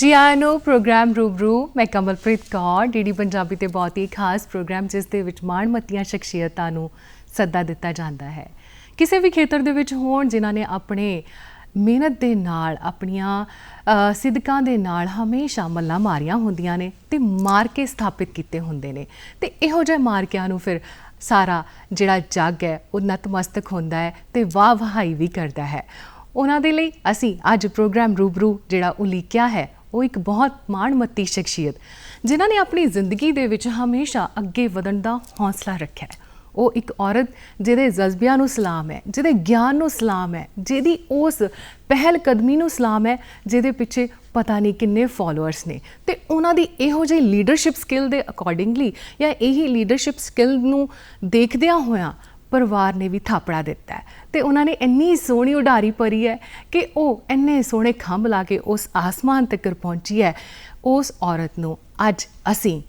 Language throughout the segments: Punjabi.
ਜੀ ਆਇਆਂ ਨੂੰ ਪ੍ਰੋਗਰਾਮ ਰੂਬਰੂ ਮੈਂ ਕਮਲਪ੍ਰੀਤ ਕੌਰ ਡੀਡੀ ਪੰਜਾਬੀ ਤੇ ਬਹੁਤ ਹੀ ਖਾਸ ਪ੍ਰੋਗਰਾਮ ਜਿਸ ਦੇ ਵਿੱਚ ਮਾਣਮੱਤੀਆਂ ਸ਼ਖਸੀਅਤਾਂ ਨੂੰ ਸੱਦਾ ਦਿੱਤਾ ਜਾਂਦਾ ਹੈ। ਕਿਸੇ ਵੀ ਖੇਤਰ ਦੇ ਵਿੱਚ ਹੋਣ ਜਿਨ੍ਹਾਂ ਨੇ ਆਪਣੇ ਮਿਹਨਤ ਦੇ ਨਾਲ ਆਪਣੀਆਂ ਅ, ਸਿਦਕਾਂ ਦੇ ਨਾਲ ਹਮੇਸ਼ਾ ਮੱਲਾਂ ਮਾਰੀਆਂ ਹੁੰਦੀਆਂ ਨੇ ਤੇ ਮਾਰਕੇ ਸਥਾਪਿਤ ਕੀਤੇ ਹੁੰਦੇ ਨੇ। ਤੇ ਇਹੋ ਜਿਹੇ ਮਾਰਕਿਆਂ ਨੂੰ ਫਿਰ ਸਾਰਾ ਜਿਹੜਾ ਜੱਗ ਹੈ ਉਹ ਨਤਮਸਤਕ ਹੁੰਦਾ ਹੈ ਤੇ ਵਾਹ ਵਹਾਈ ਵੀ ਕਰਦਾ ਹੈ। ਉਹਨਾਂ ਦੇ ਲਈ ਅਸੀਂ ਅੱਜ ਪ੍ਰੋਗਰਾਮ ਰੂਬਰੂ ਜਿਹੜਾ ਉਲੀਕਿਆ ਹੈ ਉਹ ਇੱਕ ਬਹੁਤ ਮਾਣਮੱਤੀ ਸ਼ਖਸੀਅਤ, ਜਿਨ੍ਹਾਂ ਨੇ ਆਪਣੀ ਜ਼ਿੰਦਗੀ ਦੇ ਵਿੱਚ ਹਮੇਸ਼ਾ ਅੱਗੇ ਵਧਣ ਦਾ ਹੌਸਲਾ ਰੱਖਿਆ ਹੈ। ਉਹ ਇੱਕ ਔਰਤ ਜਿਹਦੇ ਜਜ਼ਬਿਆਂ ਨੂੰ ਸਲਾਮ ਹੈ, ਜਿਹਦੇ ਗਿਆਨ ਨੂੰ ਸਲਾਮ ਹੈ, ਜਿਹਦੀ ਉਸ ਪਹਿਲ ਕਦਮੀ ਨੂੰ ਸਲਾਮ ਹੈ, ਜਿਹਦੇ ਪਿੱਛੇ ਪਤਾ ਨਹੀਂ ਕਿੰਨੇ ਫਾਲੋਅਰਸ ਨੇ। ਤੇ ਉਹਨਾਂ ਦੀ ਇਹੋ ਜਿਹੀ ਲੀਡਰਸ਼ਿਪ ਸਕਿੱਲ ਦੇ ਅਕੋਰਡਿੰਗਲੀ ਜਾਂ ਇਹੀ ਲੀਡਰਸ਼ਿਪ ਸਕਿੱਲ ਨੂੰ ਦੇਖਦਿਆਂ ਹੋਇਆਂ ਪਰਿਵਾਰ ਨੇ ਵੀ ਥਾਪੜਾ ਦਿੱਤਾ ਹੈ। ਤੇ ਉਹਨਾਂ ਨੇ ਇੰਨੀ ਸੋਹਣੀ ਉਡਾਰੀ ਭਰੀ ਹੈ ਕਿ ਉਹ ਇੰਨੇ ਸੋਹਣੇ ਖੰਭ ਲਾ ਕੇ ਉਸ ਆਸਮਾਨ ਤੱਕ ਪਹੁੰਚੀ ਹੈ। ਉਸ ਔਰਤ ਨੂੰ ਅੱਜ ਅਸੀਂ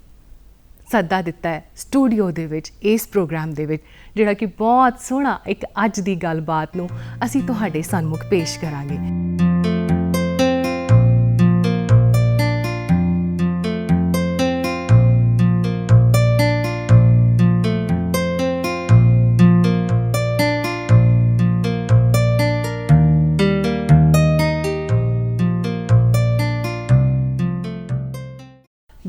ਸੱਦਾ ਦਿੱਤਾ ਹੈ ਸਟੂਡੀਓ ਦੇ ਵਿੱਚ, ਇਸ ਪ੍ਰੋਗਰਾਮ ਦੇ ਵਿੱਚ, ਜਿਹੜਾ ਕਿ ਬਹੁਤ ਸੋਹਣਾ ਇੱਕ ਅੱਜ ਦੀ ਗੱਲਬਾਤ ਨੂੰ ਅਸੀਂ ਤੁਹਾਡੇ ਸਨਮੁਖ ਪੇਸ਼ ਕਰਾਂਗੇ।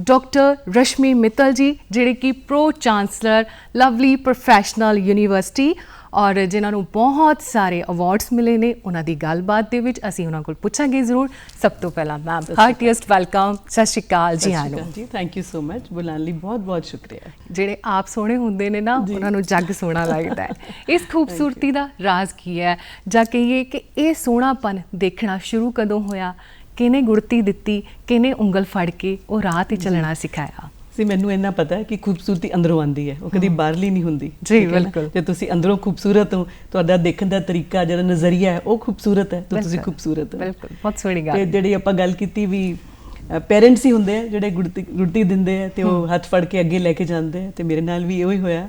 ਡਾਕਟਰ ਰਸ਼ਮੀ ਮਿੱਤਲ ਜੀ ਜਿਹੜੇ ਕਿ pro chancellor Lovely Professional University ਔਰ ਜਿਨ੍ਹਾਂ ਨੂੰ ਬਹੁਤ ਸਾਰੇ ਅਵਾਰਡਸ ਮਿਲੇ ਨੇ ਉਹਨਾਂ ਦੀ ਗੱਲਬਾਤ ਦੇ ਵਿੱਚ ਅਸੀਂ ਉਹਨਾਂ ਕੋਲ ਪੁੱਛਾਂਗੇ ਜ਼ਰੂਰ। ਸਭ ਤੋਂ ਪਹਿਲਾਂ ਮੈਮ ਹਾਰਟੀਐਸਟ ਵੈਲਕਮ ਸਤਿ ਸ਼੍ਰੀ ਅਕਾਲ ਜੀ ਆਨੋ ਜੀ ਥੈਂਕ ਯੂ ਸੋ ਮਚ ਬੁਲਾਉਣ ਲਈ ਬਹੁਤ ਬਹੁਤ ਸ਼ੁਕਰੀਆ। ਜਿਹੜੇ ਆਪ ਸੋਹਣੇ ਹੁੰਦੇ ਨੇ ਨਾ ਉਹਨਾਂ ਨੂੰ ਜੱਗ ਸੋਹਣਾ ਲੱਗਦਾ ਹੈ। ਇਸ ਖੂਬਸੂਰਤੀ ਦਾ ਰਾਜ਼ ਕੀ ਹੈ? ਜਾਂ ਕਹੀਏ ਕਿ ਇਹ ਸੋਹਣਾਪਨ ਦੇਖਣਾ ਸ਼ੁਰੂ ਕਦੋਂ ਹੋਇਆ? ਕਿਹਨੇ ਗੁੜਤੀ ਦਿੱਤੀ ਕਿਹਨੇ ਉਂਗਲ ਫੜ ਕੇ ਉਹ ਰਾਹ ਤੇ ਚੱਲਣਾ ਸਿਖਾਇਆ ਸੀ ਮੈਨੂੰ ਇੰਨਾ ਪਤਾ ਹੈ ਕਿ ਖੂਬਸੂਰਤੀ ਅੰਦਰੋਂ ਆਉਂਦੀ ਹੈ ਉਹ ਕਦੀ ਬਾਹਰਲੀ ਨਹੀਂ ਹੁੰਦੀ ਜੀ? ਬਿਲਕੁਲ। ਜੇ ਤੁਸੀਂ ਅੰਦਰੋਂ ਖੂਬਸੂਰਤ ਹੋ ਤੁਹਾਡਾ ਦੇਖਣ ਦਾ ਤਰੀਕਾ ਜਿਹੜਾ ਨਜ਼ਰੀਆ ਹੈ ਉਹ ਖੂਬਸੂਰਤ ਹੈ ਤਾਂ ਤੁਸੀਂ। ਖੂਬਸੂਰਤ ਹੋ ਬਿਲਕੁਲ ਬਹੁਤ ਸੋਹਣੀ ਤੇ ਗੱਲ ਜਿਹੜੀ ਆਪਾਂ ਗੱਲ ਕੀਤੀ ਵੀ ਪੇਰੈਂਟਸ ਹੀ ਹੁੰਦੇ ਆ ਜਿਹੜੇ ਗੁੜਤੀ ਗੁੜਤੀ ਦਿੰਦੇ ਆ ਤੇ ਉਹ ਹੱਥ ਫੜ ਕੇ ਅੱਗੇ ਲੈ ਕੇ ਜਾਂਦੇ ਆ ਤੇ ਮੇਰੇ ਨਾਲ ਵੀ ਇਹੋ ਹੀ ਹੋਇਆ।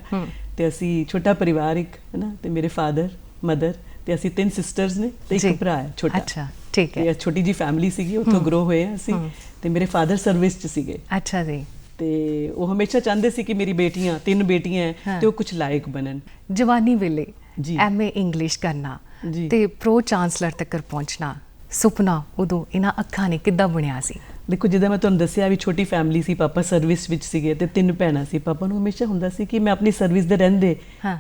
ਤੇ ਅਸੀਂ ਛੋਟਾ ਪਰਿਵਾਰ ਇੱਕ ਹੈ ਨਾ ਤੇ ਮੇਰੇ ਫਾਦਰ ਮਦਰ ਤੇ ਅਸੀਂ ਤਿੰਨ ਸਿਸਟਰਸ ਨੇ ਤੇ। ਇੱਕ ਭਰਾ ਹੈ ਛੋਟਾ ਅੱਛਾ ਠੀਕ ਹੈ ਤੇ ਛੋਟੀ ਜੀ ਫੈਮਿਲੀ ਸੀਗੀ ਉੱਥੋਂ ਗਰੋ ਹੋਏ ਆ ਅਸੀਂ। ਤੇ ਮੇਰੇ ਫਾਦਰ ਸਰਵਿਸ 'ਚ ਸੀਗੇ ਅੱਛਾ ਜੀ ਤੇ ਉਹ ਹਮੇਸ਼ਾ ਚਾਹੁੰਦੇ ਸੀ ਕਿ ਮੇਰੀ ਬੇਟੀਆਂ ਤਿੰਨ ਬੇਟੀਆਂ ਹੈ। ਤੇ ਉਹ ਕੁਝ ਲਾਇਕ ਬਣਨ ਜਵਾਨੀ ਵੇਲੇ ਜੀ। ਐਮਏ ਇੰਗਲਿਸ਼ ਕਰਨਾ। ਤੇ ਪ੍ਰੋ ਚਾਂਸਲਰ ਤੱਕ ਪਹੁੰਚਣਾ ਸੁਪਨਾ ਉਦੋਂ ਇਹਨਾਂ ਅੱਖਾਂ ਨੇ ਕਿੱਦਾਂ ਬਣਿਆ ਸੀ ਦੇਖੋ ਜਿੱਦਾਂ ਮੈਂ ਤੁਹਾਨੂੰ ਦੱਸਿਆ ਵੀ ਛੋਟੀ ਫੈਮਿਲੀ ਸੀ ਪਾਪਾ ਸਰਵਿਸ ਵਿੱਚ ਸੀਗੇ ਤੇ ਤਿੰਨ ਭੈਣਾਂ ਸੀ। ਪਾਪਾ ਨੂੰ ਹਮੇਸ਼ਾ ਹੁੰਦਾ ਸੀ ਕਿ ਮੈਂ ਆਪਣੀ ਸਰਵਿਸ ਦੇ ਰਹਿੰਦੇ।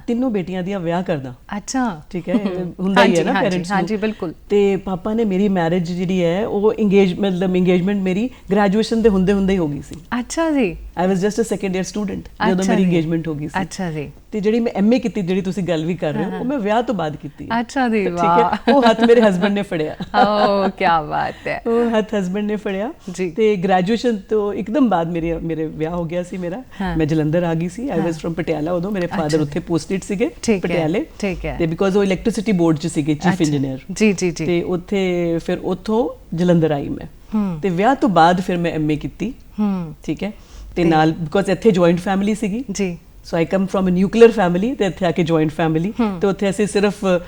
ਤਿੰਨੋਂ ਬੇਟੀਆਂ ਦੀਆਂ ਵਿਆਹ ਕਰਦਾ। ਅੱਛਾ। ਠੀਕ ਹੈ ਹੁੰਦਾ ਹੀ ਹੈ ਨਾ ਪੇਰੈਂਟਸ ਨੂੰ। ਹਾਂਜੀ ਬਿਲਕੁਲ। ਤੇ ਪਾਪਾ ਨੇ ਮੇਰੀ ਮੈਰਿਜ ਜਿਹੜੀ ਹੈ ਉਹ ਇੰਗੇਜ ਮਤਲਬ ਇੰਗੇਜਮੈਂਟ ਮੇਰੀ ਗ੍ਰੈਜੂਏਸ਼ਨ ਦੇ ਹੁੰਦੇ ਹੁੰਦੇ ਹੀ ਹੋ ਗਈ ਸੀ। ਅੱਛਾ ਜੀ। I was just a second year student ਜਦੋਂ ਮੇਰੀ। ਇੰਗੇਜਮੈਂਟ ਹੋ ਗਈ ਸੀ। ਅੱਛਾ ਜੀ। ਤੇ ਜਿਹੜੀ ਮੈਂ ਐਮਏ ਕੀਤੀ ਜਿਹੜੀ ਤੁਸੀਂ ਗੱਲ ਵੀ ਕਰ ਰਹੇ ਹੋ ਉਹ ਮੈਂ ਵਿਆਹ ਤੋਂ ਬਾਅਦ ਕੀਤੀ। ਅੱਛਾ ਜੀ ਠੀਕ ਵਾਹ। ਹੈ ਉਹ ਹੱਥ ਮੇਰੇ ਹਸਬੰਡ ਨੇ ਫੜਿਆ। ਓ ਕੀ ਬਾਤ ਹੈ। ਉਹ ਹੱਥ ਹਸਬੰਡ ਨੇ ਫੜਿਆ। ਤੇ ਗ੍ਰੈਜੂਏਸ਼ਨ ਤੋਂ ਇੱਕਦਮ ਬਾਅਦ ਮੇਰੇ ਮੇਰੇ ਵਿਆਹ ਹੋ ਗਿਆ ਸੀ ਮੇਰਾ। ਮੈਂ ਜਲੰਧਰ ਆ ਗਈ ਸੀ। ਆਈ। ਵਾਸ ਫਰਮ ਪਟਿਆਲਾ ਉਦੋਂ। ਮੇਰੇ ਫਾਦਰ। ਉੱਥੇ ਪੋਸਟਡ ਸੀਗੇ ਪਟਿਆਲੇ। ਠੀਕ ਹੈ। ਤੇ ਬਿਕੋਜ਼ ਉਹ ਇਲੈਕਟ੍ਰਿਸਿਟੀ ਬੋਰਡ 'ਚ ਸੀਗੇ ਚੀਫ। ਇੰਜੀਨੀਅਰ ਜੀ ਜੀ ਜੀ। ਤੇ ਉੱਥੇ ਫਿਰ ਉੱਥੋਂ ਜਲੰਧਰ ਆਈ ਮੈਂ। ਤੇ ਵਿਆਹ ਤੋਂ ਬਾਅਦ ਫਿਰ ਮੈਂ ਐਮਏ ਕੀਤੀ। ਹੂੰ। ਠੀਕ ਹੈ। ਤੇ ਨਾਲ ਬਿਕੋਜ਼ ਇੱਥੇ ਜੁਆਇੰਟ ਫੈਮਿਲੀ ਸੀਗੀ ਜੀ so I come from a nuclear family ਤੇ ਇੱਥੇ ਆ ਕੇ ਜੁਆਇੰਟ ਫੈਮਿਲੀ ਹੂੰ। ਤੇ ਉੱਥੇ ਅਸੀਂ ਸਿਰਫ ਅ,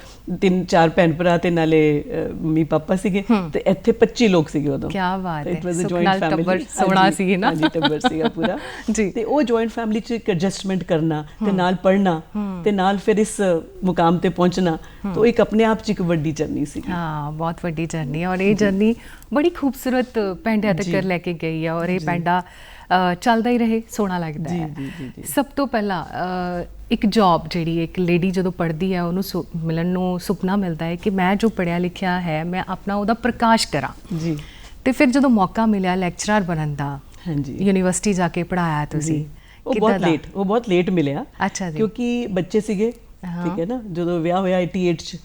ਤਿੰਨ ਚਾਰ ਭੈਣ ਭਰਾ ਤੇ ਨਾਲੇ ਅ, ਮੰਮੀ ਪਾਪਾ ਸੀਗੇ ਹੂੰ। ਤੇ ਇੱਥੇ 25 ਲੋਕ ਸੀਗੇ ਉਦੋਂ ਕੀ ਬਾਤ ਹੈ ਇਟ ਵਾਸ ਅ ਸੁੱਖ ਜੁਆਇੰਟ ਨਾਲ ਫੈਮਿਲੀ ਟੱਬਰ ਸੋਹਣਾ ਸੀ ਨਾ ਹਾਂਜੀ ਟੱਬਰ ਸੀਗਾ ਪੂਰਾ ਜੀ। ਤੇ ਉਹ ਜੁਆਇੰਟ ਫੈਮਿਲੀ ਚ ਇੱਕ ਐਡਜਸਟਮੈਂਟ ਕਰਨਾ ਤੇ ਨਾਲ ਪੜ੍ਹਨਾ ਤੇ ਨਾਲ ਫਿਰ ਇਸ ਅ, ਮੁਕਾਮ ਤੇ ਪਹੁੰਚਣਾ ਤਾਂ ਇੱਕ ਆਪਣੇ ਆਪ ਚ ਇੱਕ ਵੱਡੀ ਜਰਨੀ ਸੀ ਹਾਂ ਬਹੁਤ ਵੱਡੀ ਜਰਨੀ ਹੈ ਔਰ ਇਹ ਜਰਨੀ ਬੜੀ ਖੂਬਸੂਰਤ ਪੈਂਡਿਆਂ ਤੱਕ ਜੀ। ਲੈ ਕੇ ਗਈ ਹੈ ਔਰ ਇਹ ਪੈਂਡਾ ਅ, ਚੱਲਦਾ ਹੀ ਰਹੇ ਸੋਹਣਾ ਲੱਗਦਾ ਹੈ ਜੀ, ਜੀ, ਜੀ। ਸਭ ਤੋਂ ਪਹਿਲਾਂ ਇੱਕ ਜੌਬ ਜਿਹੜੀ ਇੱਕ ਲੇਡੀ ਜਦੋਂ ਪੜ੍ਹਦੀ ਹੈ ਉਹਨੂੰ ਮਿਲਣ ਨੂੰ ਸੁਪਨਾ ਮਿਲਦਾ ਹੈ ਕਿ ਮੈਂ ਜੋ ਪੜ੍ਹਿਆ ਲਿਖਿਆ ਹੈ ਮੈਂ ਆਪਣਾ ਉਹਦਾ ਪ੍ਰਕਾਸ਼ ਕਰਾਂ ਜੀ ਤੇ ਫਿਰ ਜਦੋਂ ਮੌਕਾ ਮਿਲਿਆ ਲੈਕਚਰਰ ਬਣਨ ਦਾ ਹਾਂਜੀ ਯੂਨੀਵਰਸਿਟੀ ਜਾ ਕੇ ਪੜਾਇਆ ਤੁਸੀਂ ਉਹ ਬਹੁਤ? ਲੇਟ ਉਹ ਬਹੁਤ ਲੇਟ ਮਿਲਿਆ ਅੱਛਾ ਜੀ ਕਿਉਂਕਿ ਬੱਚੇ ਸੀਗੇ। ਠੀਕ ਹੈ। ਨਾ? ਜਦੋਂ ਵਿਆਹ ਹੋਇਆ 88 ਚ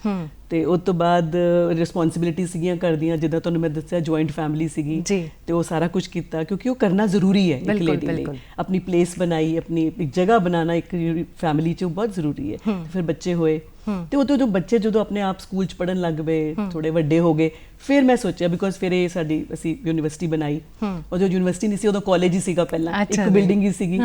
ਤੇ ਉਸ ਤੋਂ ਬਾਅਦ ਰਿਸਪੌਂਸਿਬਿਲਿਟੀ ਸੀਗੀਆਂ ਕਰਦੀਆਂ ਜਿੱਦਾਂ ਤੁਹਾਨੂੰ ਮੈਂ ਦੱਸਿਆ ਜੁਆਇੰਟ ਫੈਮਿਲੀ ਸੀਗੀ ਜੀ। ਤੇ ਉਹ ਸਾਰਾ ਕੁਝ ਕੀਤਾ ਕਿਉਂਕਿ ਉਹ ਕਰਨਾ ਜ਼ਰੂਰੀ ਹੈ ਇੱਕ ਲੇਡੀ ਲਈ। ਆਪਣੀ ਪਲੇਸ ਬਣਾਈ ਆਪਣੀ ਇੱਕ ਜਗ੍ਹਾ ਬਣਾਉਣਾ ਇੱਕ ਫੈਮਿਲੀ 'ਚ ਉਹ ਬਹੁਤ ਜ਼ਰੂਰੀ ਹੈ। ਫਿਰ ਬੱਚੇ ਹੋਏ। ਤੇ ਉਦੋਂ ਜਦੋਂ ਬੱਚੇ ਜਦੋਂ ਆਪਣੇ ਆਪ ਸਕੂਲ ਚ ਪੜਨ ਲੱਗ ਪਏ ਥੋੜੇ ਵੱਡੇ ਹੋ ਗਏ ਫਿਰ ਮੈਂ ਸੋਚਿਆ ਬਿਕੋਜ਼ ਫਿਰ ਇਹ ਸਾਡੀ ਅਸੀਂ ਯੂਨੀਵਰਸਿਟੀ ਬਣਾਈ। ਉਹ ਜੋ ਯੂਨੀਵਰਸਿਟੀ ਨਹੀਂ ਸੀ ਉਦੋਂ ਕਾਲਜ ਹੀ ਸੀਗਾ ਪਹਿਲਾਂ। ਇੱਕ। ਬਿਲਡਿੰਗ ਹੀ ਸੀਗੀ।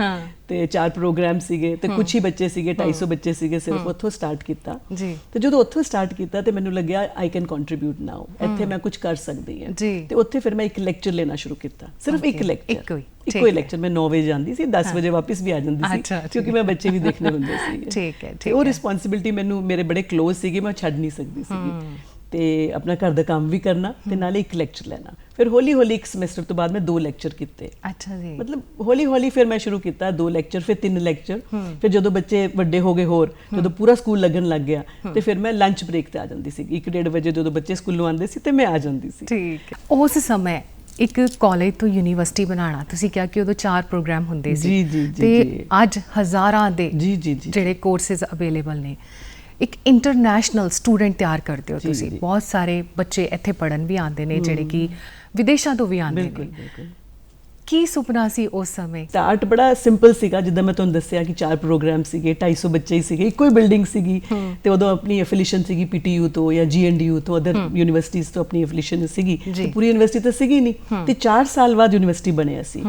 ਤੇ ਚਾਰ ਪ੍ਰੋਗਰਾਮ ਸੀਗੇ ਤੇ ਕੁਝ ਹੀ ਬੱਚੇ ਸੀਗੇ 250 ਬੱਚੇ ਸੀਗੇ ਸਿਰਫ ਉੱਥੋਂ ਸਟਾਰਟ ਕੀਤਾ। ਜੀ। ਤੇ ਜਦੋਂ ਉੱਥੋਂ ਸਟਾਰਟ ਕੀਤਾ ਤੇ ਮੈਨੂੰ ਲੱਗਿਆ ਆਈ ਕੈਨ ਕੰਟਰੀਬਿਊਟ ਨਾਓ ਇੱਥੇ ਮੈਂ ਕੁਝ ਕਰ ਸਕਦੀ ਹਾਂ। ਤੇ ਉੱਥੇ ਫਿਰ ਮੈਂ ਇੱਕ ਲੈਕਚਰ ਲੈਣਾ ਸ਼ੁਰੂ ਕੀਤਾ। ਸਿਰਫ ਇੱਕ ਲੈਕਚਰ ਇੱਕੋ ਹੀ। ਲੈਕਚਰ ਮੈਂ 9 ਵਜੇ ਜਾਂਦੀ ਸੀ 10 ਵਜੇ ਵਾਪਸ ਵੀ ਆ ਜਾਂਦੀ ਸੀ ਕਿਉਂਕਿ ਮੈਂ ਬੱਚੇ ਵੀ ਦੇਖਣੇ ਹੁੰਦੇ ਸੀ ਠੀਕ ਹੈ, ਠੀਕ ਉਹ ਹੈ। ਰਿਸਪੌਂਸਿਬਿਲਟੀ ਮੈਨੂੰ ਮੇਰੇ ਬੜੇ ক্লোਜ਼ ਸੀਗੇ ਮੈਂ ਛੱਡ ਨਹੀਂ ਸਕਦੀ ਸੀਗੀ। ਤੇ ਆਪਣਾ ਘਰ ਦਾ ਕੰਮ ਵੀ ਕਰਨਾ ਤੇ ਨਾਲੇ ਇੱਕ ਲੈਕਚਰ ਲੈਣਾ। ਫਿਰ ਹੌਲੀ ਹੌਲੀ ਇੱਕ ਸਮੈਸਟਰ ਤੋਂ ਬਾਅਦ ਮੈਂ ਦੋ ਲੈਕਚਰ ਕੀਤੇ। ਅੱਛਾ ਜੀ। ਮਤਲਬ ਹੌਲੀ ਹੌਲੀ ਫਿਰ ਮੈਂ ਸ਼ੁਰੂ ਕੀਤਾ ਦੋ ਲੈਕਚਰ ਫਿਰ ਤਿੰਨ ਲੈਕਚਰ ਫਿਰ ਜਦੋਂ ਬੱਚੇ ਵੱਡੇ ਹੋ ਗਏ ਹੋਰ ਜਦੋਂ ਪੂਰਾ ਸਕੂਲ ਲੱਗਣ ਲੱਗ ਗਿਆ ਤੇ ਫਿਰ ਮੈਂ ਲੰਚ ਬ੍ਰੇਕ ਤੇ ਆ ਜਾਂਦੀ ਸੀ। 1:30 ਵਜੇ ਜਦੋਂ ਬੱਚੇ ਸਕੂਲੋਂ ਆਉਂਦੇ ਸੀ ਤੇ ਮੈਂ ਆ ਜਾਂਦੀ ਸੀ। ਠੀਕ। ਉਸ ਸਮੇਂ ਇੱਕ ਕਾਲਜ ਤੋਂ ਯੂਨੀਵਰਸਿਟੀ ਬਣਾਉਣਾ ਤੁਸੀਂ ਕਿਹਾ ਕਿ ਉਦੋਂ ਚਾਰ ਪ੍ਰੋਗਰਾਮ ਹੁੰਦੇ ਸੀ। ਤੇ। ਅੱਜ ਹਜ਼ਾਰਾਂ ਦੇ। ਜਿਹੜੇ ਕੋਰਸਸ ਅਵੇਲੇਬਲ ਨੇ। ਇੱਕ ਇੰਟਰਨੈਸ਼ਨਲ ਸਟੂਡੈਂਟ ਤਿਆਰ ਕਰਦੇ ਹੋ ਤੁਸੀਂ। ਬਹੁਤ ਸਾਰੇ ਬੱਚੇ ਇੱਥੇ ਪੜਨ ਵੀ ਆਉਂਦੇ ਨੇ ਜਿਹੜੇ ਕਿ ਵਿਦੇਸ਼ਾਂ ਤੋਂ ਵੀ ਆਉਂਦੇ ਨੇ। ਕੀ ਸੁਪਨਾ ਸੀ ਉਸ ਸਮੇਂ? ਸਟਾਰਟ ਬੜਾ ਸਿੰਪਲ ਸੀਗਾ ਜਿੱਦਾਂ ਮੈਂ ਤੁਹਾਨੂੰ ਦੱਸਿਆ ਕਿ ਚਾਰ ਪ੍ਰੋਗਰਾਮ ਸੀਗੇ 250 ਬੱਚੇ ਹੀ ਸੀਗੇ ਇੱਕੋ ਹੀ ਬਿਲਡਿੰਗ ਸੀਗੀ ਤੇ ਉਦੋਂ ਆਪਣੀ ਐਫੀਲੀਏਸ਼ਨ ਸੀਗੀ ਪੀਟੀਯੂ ਤੋਂ ਜਾਂ ਜੀਐਨਡੀਯੂ ਤੋਂ ਅਦਰ ਯੂਨੀਵਰਸਿਟੀਜ਼ ਤੋਂ ਆਪਣੀ ਐਫੀਲੀਏਸ਼ਨ ਸੀਗੀ ਜੀ। ਤੇ ਪੂਰੀ ਯੂਨੀਵਰਸਿਟੀ ਤਾਂ ਸੀਗੀ ਨਹੀਂ। ਤੇ 4 ਸਾਲ ਬਾਅਦ ਯੂਨੀਵਰਸਿਟੀ ਬਣਿਆ ਸੀ।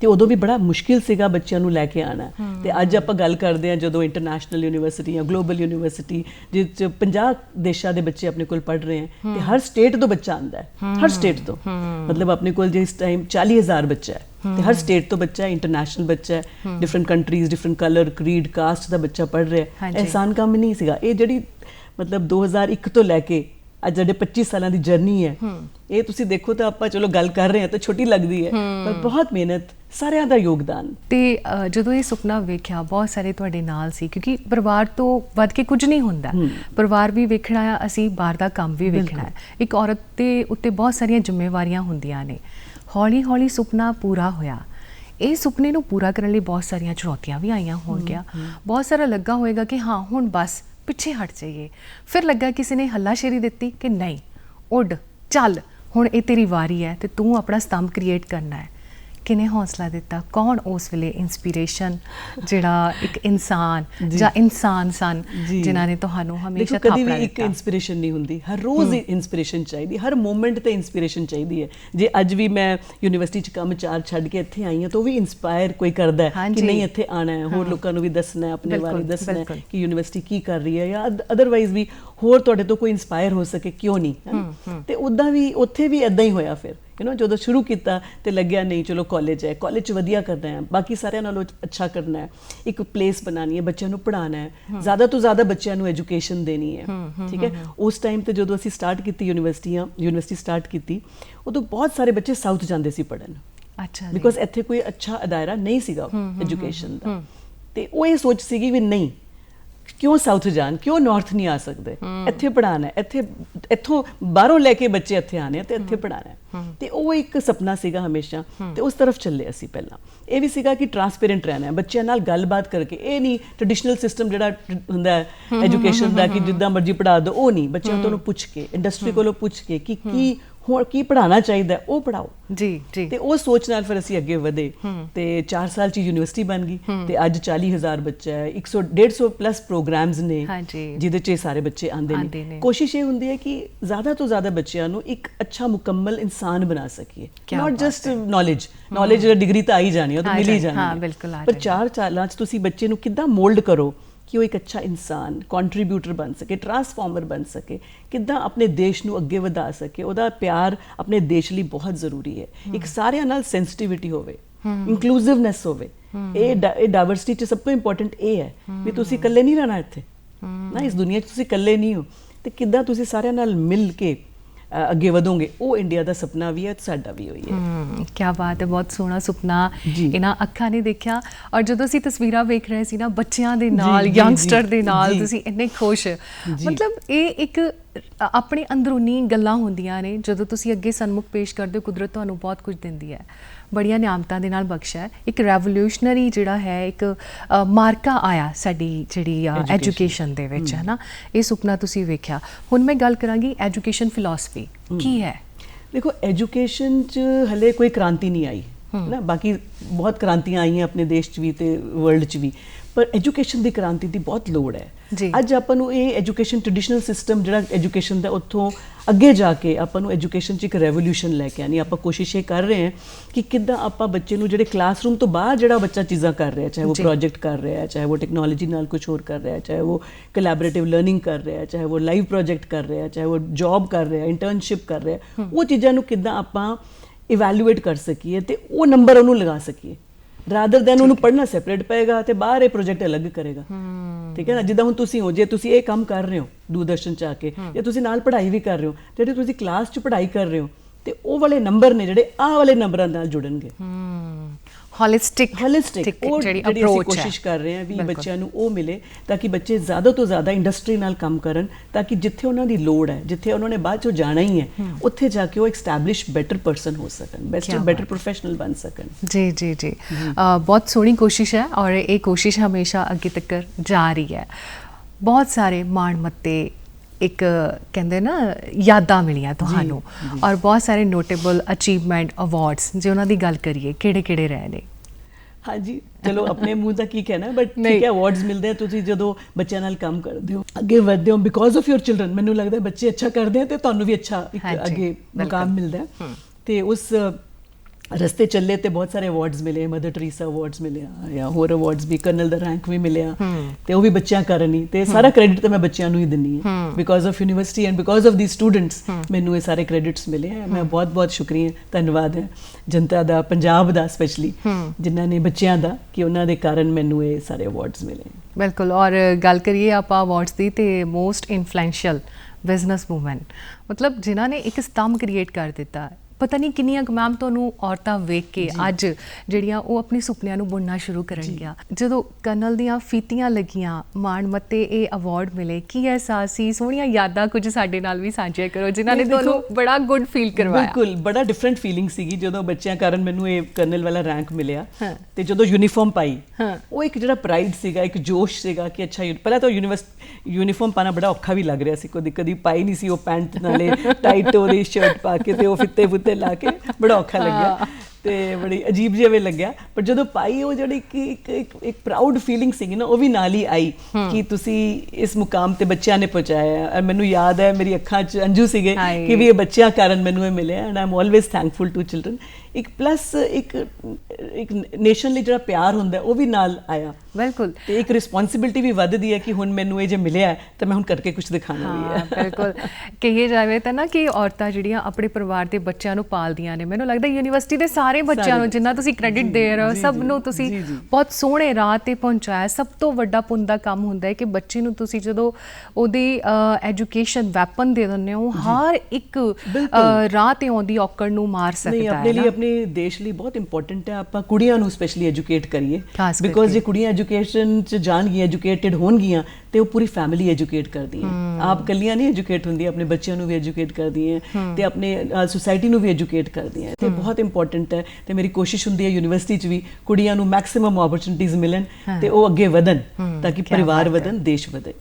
ਤੇ ਉਦੋਂ ਵੀ ਬੜਾ ਮੁਸ਼ਕਿਲ ਸੀਗਾ ਬੱਚਿਆਂ ਨੂੰ ਲੈ ਕੇ ਆਣਾ। ਤੇ ਅੱਜ ਆਪਾਂ ਗੱਲ ਕਰਦੇ ਹਾਂ ਜਦੋਂ ਇੰਟਰਨੈਸ਼ਨਲ ਯੂਨੀਵਰਸਿਟੀ ਜਾਂ ਗਲੋਬਲ ਯੂਨੀਵਰਸਿਟੀ ਜਿਸ ਚ 50 ਦੇਸ਼ਾਂ ਦੇ ਬੱਚੇ ਆਪਣੇ ਕੋਲ ਪੜ ਰਹੇ ਹਨ ਤੇ ਹਰ ਸਟੇਟ ਤੋਂ ਬੱਚਾ ਆਂਦਾ ਹੈ। ਹਰ ਸਟੇਟ ਤੋਂ। ਮਤਲਬ ਆਪਣੇ ਕੋਲ ਜਿਸ ਟਾਈਮ 40000 ਬੱਚਾ ਹੈ। ਤੇ ਹਰ ਸਟੇਟ ਤੋਂ ਬੱਚਾ ਇੰਟਰਨੈਸ਼ਨਲ ਬੱਚਾ ਹੈ different countries different colour creed caste ਦਾ ਬੱਚਾ ਪੜ ਰਿਹਾ ਹੈ। ਐਹਸਾਨ ਕੰਮ ਨਹੀਂ ਸੀਗਾ। ਇਹ ਜਿਹੜੀ ਮਤਲਬ 2001 ਤੋਂ ਲੈ ਕੇ ਅੱਜ ਜਿਹੜੇ 25 ਸਾਲਾਂ ਦੀ ਜਰਨੀ ਹੈ। ਇਹ ਤੁਸੀਂ ਦੇਖੋ ਤਾਂ ਆਪਾਂ ਚਲੋ ਗੱਲ ਕਰ ਰਹੇ ਹਾਂ ਤਾਂ ਛੋਟੀ ਲੱਗਦੀ ਹੈ। ਪਰ ਬਹੁਤ ਮਿਹਨਤ ਸਾਰਿਆਂ ਦਾ ਯੋਗਦਾਨ। ਤੇ ਜਦੋਂ ਇਹ ਸੁਪਨਾ ਵੇਖਿਆ ਬਹੁਤ ਸਾਰੇ ਤੁਹਾਡੇ ਨਾਲ ਸੀ ਕਿਉਂਕਿ ਪਰਿਵਾਰ ਤੋਂ ਵੱਧ ਕੇ ਕੁਝ ਨਹੀਂ ਹੁੰਦਾ। ਪਰਿਵਾਰ ਵੀ ਵੇਖਣਾ ਆ ਅਸੀਂ ਬਾਹਰ ਦਾ ਕੰਮ ਵੀ ਵੇਖਣਾ ਹੈ। ਇੱਕ ਔਰਤ ਦੇ ਉੱਤੇ ਬਹੁਤ ਸਾਰੀਆਂ ਜ਼ਿੰਮੇਵਾਰੀਆਂ ਹੁੰਦੀਆਂ ਨੇ। ਹੌਲੀ ਹੌਲੀ ਸੁਪਨਾ ਪੂਰਾ ਹੋਇਆ। ਇਹ ਸੁਪਨੇ ਨੂੰ ਪੂਰਾ ਕਰਨ ਲਈ ਬਹੁਤ ਸਾਰੀਆਂ ਚੁਣੌਤੀਆਂ ਵੀ ਆਈਆਂ ਹੋਣਗੀਆਂ। ਬਹੁਤ ਸਾਰਾ ਲੱਗਾ ਹੋਵੇਗਾ ਕਿ ਹਾਂ ਹੁਣ ਬਸ ਪਿੱਛੇ ਹਟ ਜਾਈਏ। ਫਿਰ ਲੱਗਾ ਕਿਸੇ ਨੇ ਹੱਲਾਸ਼ੇਰੀ ਦਿੱਤੀ ਕਿ ਨਹੀਂ ਉੱਡ ਚੱਲ ਹੁਣ ਇਹ ਤੇਰੀ ਵਾਰੀ ਹੈ ਤੇ ਤੂੰ ਆਪਣਾ ਸਤੰਭ ਕ੍ਰੀਏਟ ਕਰਨਾ ਹੈ। ਕਿਨੇ ਹੌਸਲਾ ਦਿੱਤਾ ਕੌਣ ਉਸ ਵੇਲੇ ਇਨਸਪੀਰੇਸ਼ਨ ਜਿਹੜਾ ਇੱਕ ਇਨਸਾਨ ਜੀ। ਇਨਸਾਨ ਸਨ। ਜਿਨ੍ਹਾਂ ਨੇ ਤੁਹਾਨੂੰ ਹਮੇਸ਼ਾ ਕਦੀ ਵੀ ਇੱਕ ਇਨਸਪੀਰੇਸ਼ਨ ਨਹੀਂ ਹੁੰਦੀ ਹਰ ਰੋਜ਼ ਇਨਸਪੀਰੇਸ਼ਨ ਚਾਹੀਦੀ ਹਰ ਮੂਮੈਂਟ ਤੇ ਇਨਸਪੀਰੇਸ਼ਨ ਚਾਹੀਦੀ ਹੈ ਜੇ ਅੱਜ ਵੀ ਮੈਂ ਯੂਨੀਵਰਸਿਟੀ ਚ ਕੰਮ ਚਾਰ ਛੱਡ ਕੇ ਇੱਥੇ ਆਈ ਹਾਂ ਤਾਂ ਉਹ ਵੀ ਇਨਸਪਾਇਰ ਕੋਈ ਕਰਦਾ ਹੈ ਕਿ। ਨਹੀਂ ਇੱਥੇ ਆਣਾ ਹੈ ਹੋਰ ਲੋਕਾਂ ਨੂੰ ਵੀ ਦੱਸਣਾ ਹੈ ਆਪਣੇ ਬਾਰੇ ਦੱਸਣਾ ਹੈ। ਕਿ ਯੂਨੀਵਰਸਿਟੀ ਕੀ ਕਰ ਰਹੀ ਹੈ ਜਾਂ ਅਦਰਵਾਈਜ਼ ਵੀ ਹੋਰ ਤੁਹਾਡੇ ਤੋਂ ਕੋਈ ਇਨਸਪਾਇਰ ਹੋ ਸਕੇ ਕਿਉਂ ਨਹੀਂ? ਤੇ ਉਦਾਂ ਵੀ ਉੱਥੇ ਵੀ ਇਦਾਂ ਹੀ ਹੋਇਆ ਫਿਰ ਯੂ نو ਜਦੋਂ ਸ਼ੁਰੂ ਕੀਤਾ ਤੇ ਲੱਗਿਆ ਨਹੀਂ ਚਲੋ ਕਾਲਜ ਹੈ। ਕਾਲਜ ਚ ਵਧੀਆ ਕਰਨਾ ਹੈ। ਬਾਕੀ ਸਾਰਿਆਂ ਨਾਲੋਂ ਅੱਛਾ ਕਰਨਾ ਹੈ। ਇੱਕ ਪਲੇਸ ਬਣਾਣੀ ਹੈ ਬੱਚਿਆਂ ਨੂੰ ਪੜਾਉਣਾ ਹੈ। ਜ਼ਿਆਦਾ ਤੋਂ ਜ਼ਿਆਦਾ ਬੱਚਿਆਂ ਨੂੰ ਐਜੂਕੇਸ਼ਨ ਦੇਣੀ ਹੈ। ਠੀਕ ਹੈ? ਉਸ ਟਾਈਮ ਤੇ ਜਦੋਂ ਅਸੀਂ ਸਟਾਰਟ ਕੀਤੀ ਯੂਨੀਵਰਸਿਟੀਆਂ ਯੂਨੀਵਰਸਿਟੀ ਸਟਾਰਟ ਕੀਤੀ ਉਦੋਂ ਬਹੁਤ ਸਾਰੇ ਬੱਚੇ ਸਾਊਥ ਜਾਂਦੇ ਸੀ ਪੜਨ ਅੱਛਾ ਬਿਕੋਜ਼ ਇੱਥੇ ਕੋਈ ਅੱਛਾ ਅਦਾਇਰਾ ਨਹੀਂ ਸੀਗਾ ਐਜੂਕੇਸ਼ਨ ਦਾ। ਤੇ ਉਹ ਇਹ ਸੋਚ ਸੀਗੀ ਵੀ ਨਹੀਂ ਕਿਉਂ ਸਾਊਥ ਜਾਣ? ਕਿਉਂ ਨਾਰਥ ਨਹੀਂ ਆ ਸਕਦੇ? ਇੱਥੇ ਪੜਾਣਾ ਇੱਥੇ ਇੱਥੋਂ ਬਾਹਰੋਂ ਲੈ ਕੇ ਬੱਚੇ ਇੱਥੇ ਆਣੇ ਤੇ ਇੱਥੇ ਪੜਾਣਾ ਤੇ ਉਹ ਇੱਕ ਸੁਪਨਾ ਸੀਗਾ ਹਮੇਸ਼ਾ ਤੇ ਉਸ ਤਰਫ ਚੱਲੇ ਅਸੀਂ ਪਹਿਲਾਂ। ਇਹ ਵੀ ਸੀਗਾ ਕਿ ਟਰਾਂਸਪੇਰੈਂਟ ਰਹਿਣਾ ਹੈ ਬੱਚਿਆਂ ਨਾਲ ਗੱਲਬਾਤ ਕਰਕੇ। ਇਹ ਨਹੀਂ ਟ੍ਰੈਡੀਸ਼ਨਲ ਸਿਸਟਮ ਜਿਹੜਾ ਹੁੰਦਾ ਹੈ ਐਜੂਕੇਸ਼ਨ ਦਾ ਕਿ ਜਿੱਦਾਂ ਮਰਜ਼ੀ ਪੜਾ ਦਿਓ ਉਹ ਨਹੀਂ। ਬੱਚਿਆਂ ਤੋਂ ਪੁੱਛ ਕੇ ਇੰਡਸਟਰੀ ਕੋਲੋਂ ਪੁੱਛ ਕੇ ਕਿ ਕੀ ਹੋਰ ਕੀ ਪੜਾਉਣਾ ਚਾਹੀਦਾ ਉਹ ਪੜਾਓ ਜੀ ਜੀ। ਤੇ ਉਹ ਸੋਚ ਨਾਲ ਫਿਰ ਅਸੀਂ ਅੱਗੇ ਵਧੇ। ਤੇ 4 ਸਾਲ ਚ ਯੂਨੀਵਰਸਿਟੀ ਬਣ ਗਈ। ਤੇ ਅੱਜ 40000 ਬੱਚਾ ਹੈ 100 150 ਪਲੱਸ ਪ੍ਰੋਗਰਾਮਸ ਨੇ ਹਾਂਜੀ। ਜਿਹਦੇ ਚ ਸਾਰੇ ਬੱਚੇ ਆਂਦੇ ਨੇ। ਕੋਸ਼ਿਸ਼ ਇਹ ਹੁੰਦੀ ਹੈ ਕਿ ਜ਼ਿਆਦਾ ਤੋਂ ਜ਼ਿਆਦਾ ਬੱਚਿਆਂ ਨੂੰ ਇੱਕ ਅੱਛਾ ਮੁਕੰਮਲ ਇਨਸਾਨ ਬਣਾ ਸਕੀਏ। Not just knowledge knowledge degree ਤਾਂ ਆ ਹੀ ਜਾਣੀ ਹੈ, ਉਹ ਤਾਂ ਮਿਲ ਹੀ ਜਾਣੀ, ਹਾਂ, ਹੈ। ਬਿਲਕੁਲ ਆ ਪਰ ਜਾਣੀ। 4 ਸਾਲਾਂ ਚ ਤੁਸੀਂ ਬੱਚੇ ਨੂੰ ਕਿੱਦਾਂ ਮੋਲਡ ਕਰੋ? ਕਿ ਉਹ ਇੱਕ ਅੱਛਾ ਇਨਸਾਨ ਕੰਟਰੀਬਿਊਟਰ ਬਣ ਸਕੇ ਟਰਾਂਸਫਾਰਮਰ ਬਣ ਸਕੇ ਕਿੱਦਾਂ ਆਪਣੇ ਦੇਸ਼ ਨੂੰ ਅੱਗੇ ਵਧਾ ਸਕੇ ਉਹਦਾ ਪਿਆਰ ਆਪਣੇ ਦੇਸ਼ ਲਈ ਬਹੁਤ ਜ਼ਰੂਰੀ ਹੈ। ਇੱਕ ਸਾਰਿਆਂ ਨਾਲ ਸੈਂਸਿਟੀਵਿਟੀ ਹੋਵੇ ਇਨਕਲੂਸਿਵਨੈਸ ਹੋਵੇ। ਇਹ ਡਾਈਵਰਸਿਟੀ ਚ ਸਭ ਤੋਂ ਇੰਪੋਰਟੈਂਟ ਇਹ ਹੈ ਵੀ ਤੁਸੀਂ ਇਕੱਲੇ ਨਹੀਂ ਰਹਿਣਾ ਇੱਥੇ। ਨਾ ਇਸ ਦੁਨੀਆ 'ਚ ਤੁਸੀਂ ਇਕੱਲੇ ਨਹੀਂ ਹੋ। ਤੇ ਕਿੱਦਾਂ ਤੁਸੀਂ ਸਾਰਿਆਂ ਨਾਲ ਮਿਲ ਕੇ ਅੱਗੇ ਵਧੋਗੇ। ਉਹ ਇੰਡੀਆ ਦਾ ਸੁਪਨਾ ਵੀ ਹੈ ਤੇ ਸਾਡਾ ਵੀ ਹੋਈ ਹੈ। ਹਮ ਕੀ ਬਾਤ ਹੈ ਬਹੁਤ ਸੋਹਣਾ ਸੁਪਨਾ। ਇਹਨਾਂ ਅੱਖਾਂ ਨੇ ਦੇਖਿਆ। ਔਰ ਜਦੋਂ ਅਸੀਂ ਤਸਵੀਰਾਂ ਵੇਖ ਰਹੇ ਸੀ ਨਾ ਬੱਚਿਆਂ ਦੇ ਨਾਲ ਯੰਗਸਟਰ ਦੇ ਨਾਲ। ਤੁਸੀਂ ਇੰਨੇ ਖੁਸ਼। ਮਤਲਬ ਇਹ ਇੱਕ ਆਪਣੇ ਅੰਦਰੂਨੀ ਗੱਲਾਂ ਹੁੰਦੀਆਂ ਨੇ ਜਦੋਂ ਤੁਸੀਂ ਅੱਗੇ ਸਨਮੁਖ ਪੇਸ਼ ਕਰਦੇ ਹੋ ਕੁਦਰਤ ਤੁਹਾਨੂੰ ਬਹੁਤ ਕੁਝ ਦਿੰਦੀ ਹੈ। ਬੜੀਆਂ ਨਿਆਮਤਾਂ ਦੇ ਨਾਲ ਬਖਸ਼ਿਆ। ਇੱਕ ਰੈਵੋਲੂਸ਼ਨਰੀ ਜਿਹੜਾ ਹੈ ਇੱਕ ਮਾਰਕਾ ਆਇਆ ਸਾਡੀ ਜਿਹੜੀ। ਐਜੂਕੇਸ਼ਨ ਦੇ ਵਿੱਚ ਹੈ। ਨਾ ਇਹ ਸੁਪਨਾ ਤੁਸੀਂ ਵੇਖਿਆ। ਹੁਣ ਮੈਂ ਗੱਲ ਕਰਾਂਗੀ ਐਜੂਕੇਸ਼ਨ ਫਿਲਾਸਫੀ ਕੀ ਹੈ? ਦੇਖੋ ਐਜੂਕੇਸ਼ਨ 'ਚ ਹਲੇ ਕੋਈ ਕ੍ਰਾਂਤੀ ਨਹੀਂ ਆਈ ਨਾ ਬਾਕੀ ਬਹੁਤ ਕ੍ਰਾਂਤੀਆਂ ਆਈਆਂ ਆਪਣੇ ਦੇਸ਼ 'ਚ ਵੀ ਤੇ ਵਰਲਡ 'ਚ ਵੀ। ਪਰ ਐਜੂਕੇਸ਼ਨ ਦੀ ਕ੍ਰਾਂਤੀ ਦੀ ਬਹੁਤ ਲੋੜ ਹੈ। ਅੱਜ ਆਪਾਂ ਨੂੰ ਇਹ ਐਜੂਕੇਸ਼ਨ ਟ੍ਰੈਡੀਸ਼ਨਲ ਸਿਸਟਮ ਜਿਹੜਾ ਐਜੂਕੇਸ਼ਨ ਦਾ ਉੱਥੋਂ ਅੱਗੇ ਜਾ ਕੇ ਆਪਾਂ ਨੂੰ ਐਜੂਕੇਸ਼ਨ 'ਚ ਇੱਕ ਰੈਵੋਲੂਸ਼ਨ ਲੈ ਕੇ ਆਣੀ ਆਪਾਂ ਕੋਸ਼ਿਸ਼ ਇਹ ਕਰ ਰਹੇ ਹਾਂ ਕਿ ਕਿੱਦਾਂ ਆਪਾਂ ਬੱਚੇ ਨੂੰ ਜਿਹੜੇ ਕਲਾਸਰੂਮ ਤੋਂ ਬਾਹਰ ਜਿਹੜਾ ਬੱਚਾ ਚੀਜ਼ਾਂ ਕਰ ਰਿਹਾ ਚਾਹੇ ਉਹ। ਪ੍ਰੋਜੈਕਟ ਕਰ ਰਿਹਾ ਚਾਹੇ ਉਹ ਟੈਕਨੋਲੋਜੀ ਨਾਲ ਕੁਝ ਹੋਰ ਕਰ ਰਿਹਾ ਚਾਹੇ ਉਹ ਕੋਲੈਬੋਰੇਟਿਵ ਲਰਨਿੰਗ ਕਰ ਰਿਹਾ ਚਾਹੇ ਉਹ ਲਾਈਵ ਪ੍ਰੋਜੈਕਟ ਕਰ ਰਿਹਾ ਚਾਹੇ ਉਹ ਜੌਬ ਕਰ ਰਿਹਾ ਇੰਟਰਨਸ਼ਿਪ ਕਰ ਰਿਹਾ ਉਹ ਚੀਜ਼ਾਂ ਨੂੰ ਕਿੱਦਾਂ ਆਪਾਂ ਇਵੈਲੂਏਟ ਕਰ ਸਕੀਏ ਤੇ ਉਹ ਨੰਬਰ ਉਹਨੂੰ ਲਗਾ ਸਕੀਏ। ਰਾਦਰ ਦੈਨ ਉਹਨੂੰ ਪੜ੍ਹਨਾ ਸੈਪਰੇਟ ਪਏਗਾ ਤੇ ਬਾਹਰ ਇਹ ਪ੍ਰੋਜੈਕਟ ਅਲੱਗ ਕਰੇਗਾ। ਠੀਕ ਹੈ ਨਾ? ਜਿੱਦਾਂ ਹੁਣ ਤੁਸੀਂ ਹੋ ਜੇ ਤੁਸੀਂ ਇਹ ਕੰਮ ਕਰ ਰਹੇ ਹੋ ਦੂਰਦਰਸ਼ਨ ਚ ਆ ਕੇ ਜਾਂ ਤੁਸੀਂ ਨਾਲ ਪੜ੍ਹਾਈ ਵੀ ਕਰ ਰਹੇ ਹੋ ਜਿਹੜੇ ਤੁਸੀਂ ਕਲਾਸ ਚ ਪੜ੍ਹਾਈ ਕਰ ਰਹੇ ਹੋ ਤੇ ਉਹ ਵਾਲੇ ਨੰਬਰ ਨੇ ਜਿਹੜੇ ਆਹ ਵਾਲੇ ਨੰਬਰਾਂ ਨਾਲ ਜੁੜਨਗੇ। ਹੋਲਿਸਟਿਕ ਹੋਲਿਸਟਿਕ ਉਹ ਜਿਹੜੀ ਅਪਰੋਚ ਹੈ। ਕੋਸ਼ਿਸ਼ ਕਰ ਰਹੇ ਹਾਂ ਵੀ। ਬੱਚਿਆਂ ਨੂੰ ਉਹ ਮਿਲੇ ਤਾਂ ਕਿ ਬੱਚੇ ਜ਼ਿਆਦਾ ਤੋਂ ਜ਼ਿਆਦਾ ਇੰਡਸਟਰੀ ਨਾਲ ਕੰਮ ਕਰਨ ਤਾਂ ਕਿ ਜਿੱਥੇ ਉਹਨਾਂ ਦੀ ਲੋੜ ਹੈ ਜਿੱਥੇ ਉਹਨਾਂ ਨੇ ਬਾਅਦ ਚੋਂ ਜਾਣਾ ਹੀ ਹੈ ਉੱਥੇ ਜਾ ਕੇ ਉਹ ਐਸਟੈਬਲਿਸ਼ ਬੈਟਰ ਪਰਸਨ ਹੋ ਸਕਣ ਬੈਸਟ ਬੈਟਰ। ਪ੍ਰੋਫੈਸ਼ਨਲ ਬਣ ਸਕਣ। ਜੀ ਜੀ ਜੀ। ਬਹੁਤ ਸੋਹਣੀ ਕੋਸ਼ਿਸ਼ ਹੈ ਔਰ ਇਹ ਕੋਸ਼ਿਸ਼ ਹਮੇਸ਼ਾ ਅੱਗੇ ਤੱਕ ਜਾਰੀ ਹੈ। ਬਹੁਤ ਸਾਰੇ ਮਾਣ ਮੱਤੇ ਇੱਕ ਕਹਿੰਦੇ ਨਾ ਯਾਦਾਂ ਮਿਲੀਆਂ ਤੁਹਾਨੂੰ ਔਰ ਬਹੁਤ ਸਾਰੇ ਨੋਟੇਬਲ ਅਚੀਵਮੈਂਟ ਅਵਾਰਡਸ ਜੇ ਉਹਨਾਂ ਦੀ ਗੱਲ ਕਰੀਏ ਕਿਹੜੇ-ਕਿਹੜੇ ਰਹੇ ਨੇ? ਹਾਂਜੀ ਚਲੋ ਆਪਣੇ ਮੂੰਹ ਦਾ ਕੀ ਕਹਿਣਾ ਬਟ ਠੀਕ ਹੈ ਅਵਾਰਡਸ ਮਿਲਦੇ ਆ ਤੁਸੀਂ ਜਦੋਂ ਬੱਚਿਆਂ ਨਾਲ ਕੰਮ ਕਰਦੇ ਹੋ ਅੱਗੇ ਵਧਦੇ ਹੋ ਬਿਕੋਜ਼ ਆਫ ਯੋਰ ਚਿਲड्रन ਮੈਨੂੰ ਲੱਗਦਾ ਬੱਚੇ ਅੱਛਾ ਕਰਦੇ ਆ ਤੇ ਤੁਹਾਨੂੰ ਵੀ ਅੱਛਾ ਅੱਗੇ ਮੁਕਾਮ ਮਿਲਦਾ ਤੇ ਉਸ ਰਸਤੇ ਚੱਲੇ ਤੇ ਬਹੁਤ ਸਾਰੇ ਅਵਾਰਡਸ ਮਿਲੇ ਮਦਰ ਟਰੀਸਾ ਅਵਾਰਡਸ ਮਿਲਿਆ ਜਾਂ ਹੋਰ ਅਵਾਰਡਸ ਵੀ ਕਰਨਲ ਦਾ ਰੈਂਕ ਵੀ ਮਿਲਿਆ ਤੇ ਉਹ ਵੀ ਬੱਚਿਆਂ ਕਾਰਨ ਹੀ ਤੇ ਸਾਰਾ ਕ੍ਰੈਡਿਟ ਤਾਂ ਮੈਂ ਬੱਚਿਆਂ ਨੂੰ ਹੀ ਦਿੰਨੀ ਹਾਂ because of university and because of the students ਮੈਨੂੰ ਇਹ ਸਾਰੇ ਕ੍ਰੈਡਿਟਸ ਮਿਲੇ ਹੈ ਮੈਂ ਬਹੁਤ ਬਹੁਤ ਸ਼ੁਕਰੀਆ ਧੰਨਵਾਦ ਹੈ ਜਨਤਾ ਦਾ ਪੰਜਾਬ ਦਾ ਸਪੈਸ਼ਲੀ ਜਿਨ੍ਹਾਂ ਨੇ ਬੱਚਿਆਂ ਦਾ ਕਿ ਉਹਨਾਂ ਦੇ ਕਾਰਨ ਮੈਨੂੰ ਇਹ ਸਾਰੇ ਅਵਾਰਡਸ ਮਿਲੇ ਬਿਲਕੁਲ ਔਰ ਗੱਲ ਕਰੀਏ ਆਪਾਂ ਅਵਾਰਡਸ ਦੀ ਤੇ ਮੋਸਟ ਇਨਫਲੂਐਂਸ਼ੀਅਲ ਬਿਜ਼ਨਸ ਵੂਮਨ ਮਤਲਬ ਜਿਨ੍ਹਾਂ ਨੇ ਇੱਕ ਸਤੰਭ ਕ੍ਰੀਏਟ ਕਰ ਦਿੱਤਾ ਪਤਾ ਨਹੀਂ ਕਿੰਨੀਆਂ ਕੁ ਮੈਮ ਤੁਹਾਨੂੰ ਔਰਤਾਂ ਵੇਖ ਕੇ ਅੱਜ ਜਿਹੜੀਆਂ ਉਹ ਆਪਣੇ ਸੁਪਨਿਆਂ ਨੂੰ ਬੁਣਨਾ ਸ਼ੁਰੂ ਕਰਨਗੀਆਂ। ਜਦੋਂ ਕਰਨਲ ਦੀਆਂ ਫੀਤੀਆਂ ਲੱਗੀਆਂ ਮਾਣ ਮੱਤੇ ਇਹ ਅਵਾਰਡ ਮਿਲੇ ਕੀ ਅਹਿਸਾਸ ਸੀ? ਸੋਹਣੀਆਂ ਯਾਦਾਂ ਕੁਝ ਸਾਡੇ ਨਾਲ ਵੀ ਸਾਂਝੀਆਂ ਕਰੋ ਜਿਨ੍ਹਾਂ ਨੇ ਤੁਹਾਨੂੰ ਬੜਾ ਗੁੱਡ ਫੀਲ ਕਰਵਾਇਆ। ਬਿਲਕੁਲ ਬੜਾ ਡਿਫਰੈਂਟ ਫੀਲਿੰਗ ਸੀਗੀ ਜਦੋਂ ਬੱਚਿਆਂ ਕਾਰਨ ਮੈਨੂੰ ਇਹ ਕਰਨਲ ਵਾਲਾ ਰੈਂਕ ਮਿਲਿਆ। ਤੇ ਜਦੋਂ ਯੂਨੀਫਾਰਮ ਪਾਈ। ਉਹ ਇੱਕ ਜਿਹੜਾ ਪ੍ਰਾਈਡ ਸੀਗਾ ਇੱਕ ਜੋਸ਼ ਸੀਗਾ ਕਿ ਅੱਛਾ ਪਹਿਲਾਂ ਤਾਂ ਯੂਨੀਵਰਸ ਯੂਨੀਫਾਰਮ ਪਾਣਾ ਬੜਾ ਔਖਾ ਵੀ ਲੱਗ ਰਿਹਾ ਸੀ ਕਦੀ ਕਦੀ ਪਾਈ ਨਹੀਂ ਸੀ ਉਹ ਪੈਂਟ ਨਾਲੇ ਟਾਈਟ ਉਹਦੀ ਸ਼ਰਟ ਪਾ ਕੇ ਤੇ ਉਹ ਫਿੱਤੇ ਫੁੱਤੇ ਤੇ ਲਾ ਕੇ ਬੜਾ ਔਖਾ ਲੱਗਿਆ। ਤੇ ਬੜੀ ਅਜੀਬ ਜਿਹਾ ਵੇ ਲੱਗਿਆ। ਪਰ ਜਦੋਂ ਪਾਈ ਉਹ ਜਿਹੜੀ ਕਿ ਇੱਕ ਇੱਕ ਇੱਕ ਪ੍ਰਾਊਡ ਫੀਲਿੰਗ ਸੀ ਨਾ ਉਹ ਵੀ ਨਾਲ ਹੀ ਆਈ ਕਿ ਤੁਸੀਂ ਇਸ ਮੁਕਾਮ ਤੇ ਬੱਚਿਆਂ ਨੇ ਪਹੁੰਚਾਇਆ ਔਰ ਮੈਨੂੰ ਯਾਦ ਹੈ ਮੇਰੀ ਅੱਖਾਂ 'ਚ ਅੰਜੂ ਸੀਗੇ ਕਿ ਵੀ ਇਹ ਬੱਚਿਆਂ ਕਾਰਨ ਮੈਨੂੰ ਇਹ ਮਿਲਿਆ। And am always thankful to children ਇੱਕ ਪਲੱਸ ਇੱਕ ਇੱਕ ਨੇਸ਼ਨ ਲਈ ਜਿਹੜਾ ਪਿਆਰ ਹੁੰਦਾ ਉਹ ਵੀ ਨਾਲ ਆਇਆ। ਬਿਲਕੁਲ। ਤੇ ਇੱਕ ਰਿਸਪੌਂਸਿਬਿਲਟੀ ਵੀ ਵੱਧਦੀ ਹੈ ਕਿ ਹੁਣ ਮੈਨੂੰ ਇਹ ਜੇ ਮਿਲਿਆ ਤਾਂ ਮੈਂ ਹੁਣ ਕਰਕੇ ਕੁਝ ਦਿਖਾਣਾ ਵੀ ਹਾਂ। ਬਿਲਕੁਲ। ਕਹੀਏ ਜਾਵੇ ਤਾਂ ਨਾ ਕਿ ਔਰਤਾਂ ਜਿਹੜੀਆਂ ਆਪਣੇ ਪਰਿਵਾਰ ਦੇ ਬੱਚਿਆਂ ਨੂੰ ਪਾਲਦੀਆਂ ਨੇ ਮੈਨੂੰ ਲੱਗਦਾ ਯੂਨੀਵਰਸਿਟੀ ਦੇ ਸਾਰੇ ਬੱਚਿਆਂ ਨੂੰ ਜਿੰਨਾ ਤੁਸੀਂ ਕ੍ਰੈਡਿਟ ਦੇ ਰਹੇ ਹੋ ਸਭ ਨੂੰ ਤੁਸੀਂ। ਬਹੁਤ ਸੋਹਣੇ ਰਾਹ ਤੇ ਪਹੁੰਚਾਇਆ। ਸਭ ਤੋਂ ਵੱਡਾ ਪੁੰਨ ਦਾ ਕੰਮ ਹੁੰਦਾ ਹੈ ਕਿ ਬੱਚੇ ਨੂੰ ਤੁਸੀਂ ਜਦੋਂ ਉਹਦੀ ਐਜੂਕੇਸ਼ਨ ਵੈਪਨ ਦੇ ਦਿੰਦੇ ਹੋ ਹਰ ਇੱਕ ਰਾਹ ਤੇ ਆਉਂਦੀ ਔਕੜ ਨੂੰ ਮਾਰ ਸਕਦਾ ਨਹੀਂ ਹੈ ਆਪਣੇ ਦੇਸ਼ ਲਈ ਬਹੁਤ ਇੰਪੋਰਟੈਂਟ ਹੈ। ਆਪਾਂ ਕੁੜੀਆਂ ਨੂੰ ਸਪੈਸ਼ਲੀ ਐਜੂਕੇਟ ਕਰੀਏ। ਬਿਕੋਜ਼। ਜੇ ਕੁੜੀਆਂ ਐਜੂਕੇਸ਼ਨ ਚ ਜਾਣਗੀਆਂ ਐਜੂਕੇਟਿਡ ਹੋਣਗੀਆਂ ਤੇ ਉਹ ਪੂਰੀ ਫੈਮਿਲੀ ਐਜੂਕੇਟ ਕਰਦੀਆਂ ਆਪ ਕੱਲੀਆਂ ਨਹੀਂ ਐਜੂਕੇਟ ਹੁੰਦੀਆਂ ਆਪਣੇ ਬੱਚਿਆਂ ਨੂੰ ਵੀ ਐਜੂਕੇਟ ਕਰਦੀਆਂ ਤੇ ਆਪਣੇ ਸੁਸਾਇਟੀ ਨੂੰ ਵੀ ਐਜੂਕੇਟ ਕਰਦੀਆਂ ਤੇ ਬਹੁਤ ਇੰਪੋਰਟੈਂਟ ਹੈ ਤੇ ਮੇਰੀ ਕੋਸ਼ਿਸ਼ ਹੁੰਦੀ ਹੈ ਯੂਨੀਵਰਸਿਟੀ ਚ ਵੀ ਕੁੜੀਆਂ ਨੂੰ ਮੈਕਸਿਮਮ ਓਪਰਚੁਨਿਟੀਜ਼ ਮਿਲਣ ਤੇ ਉਹ ਅੱਗੇ ਵਧਣ ਤਾਂ ਕਿ ਪਰਿਵਾਰ ਹੈ। ਵਧਣ ਦੇਸ਼ ਵਧੇ।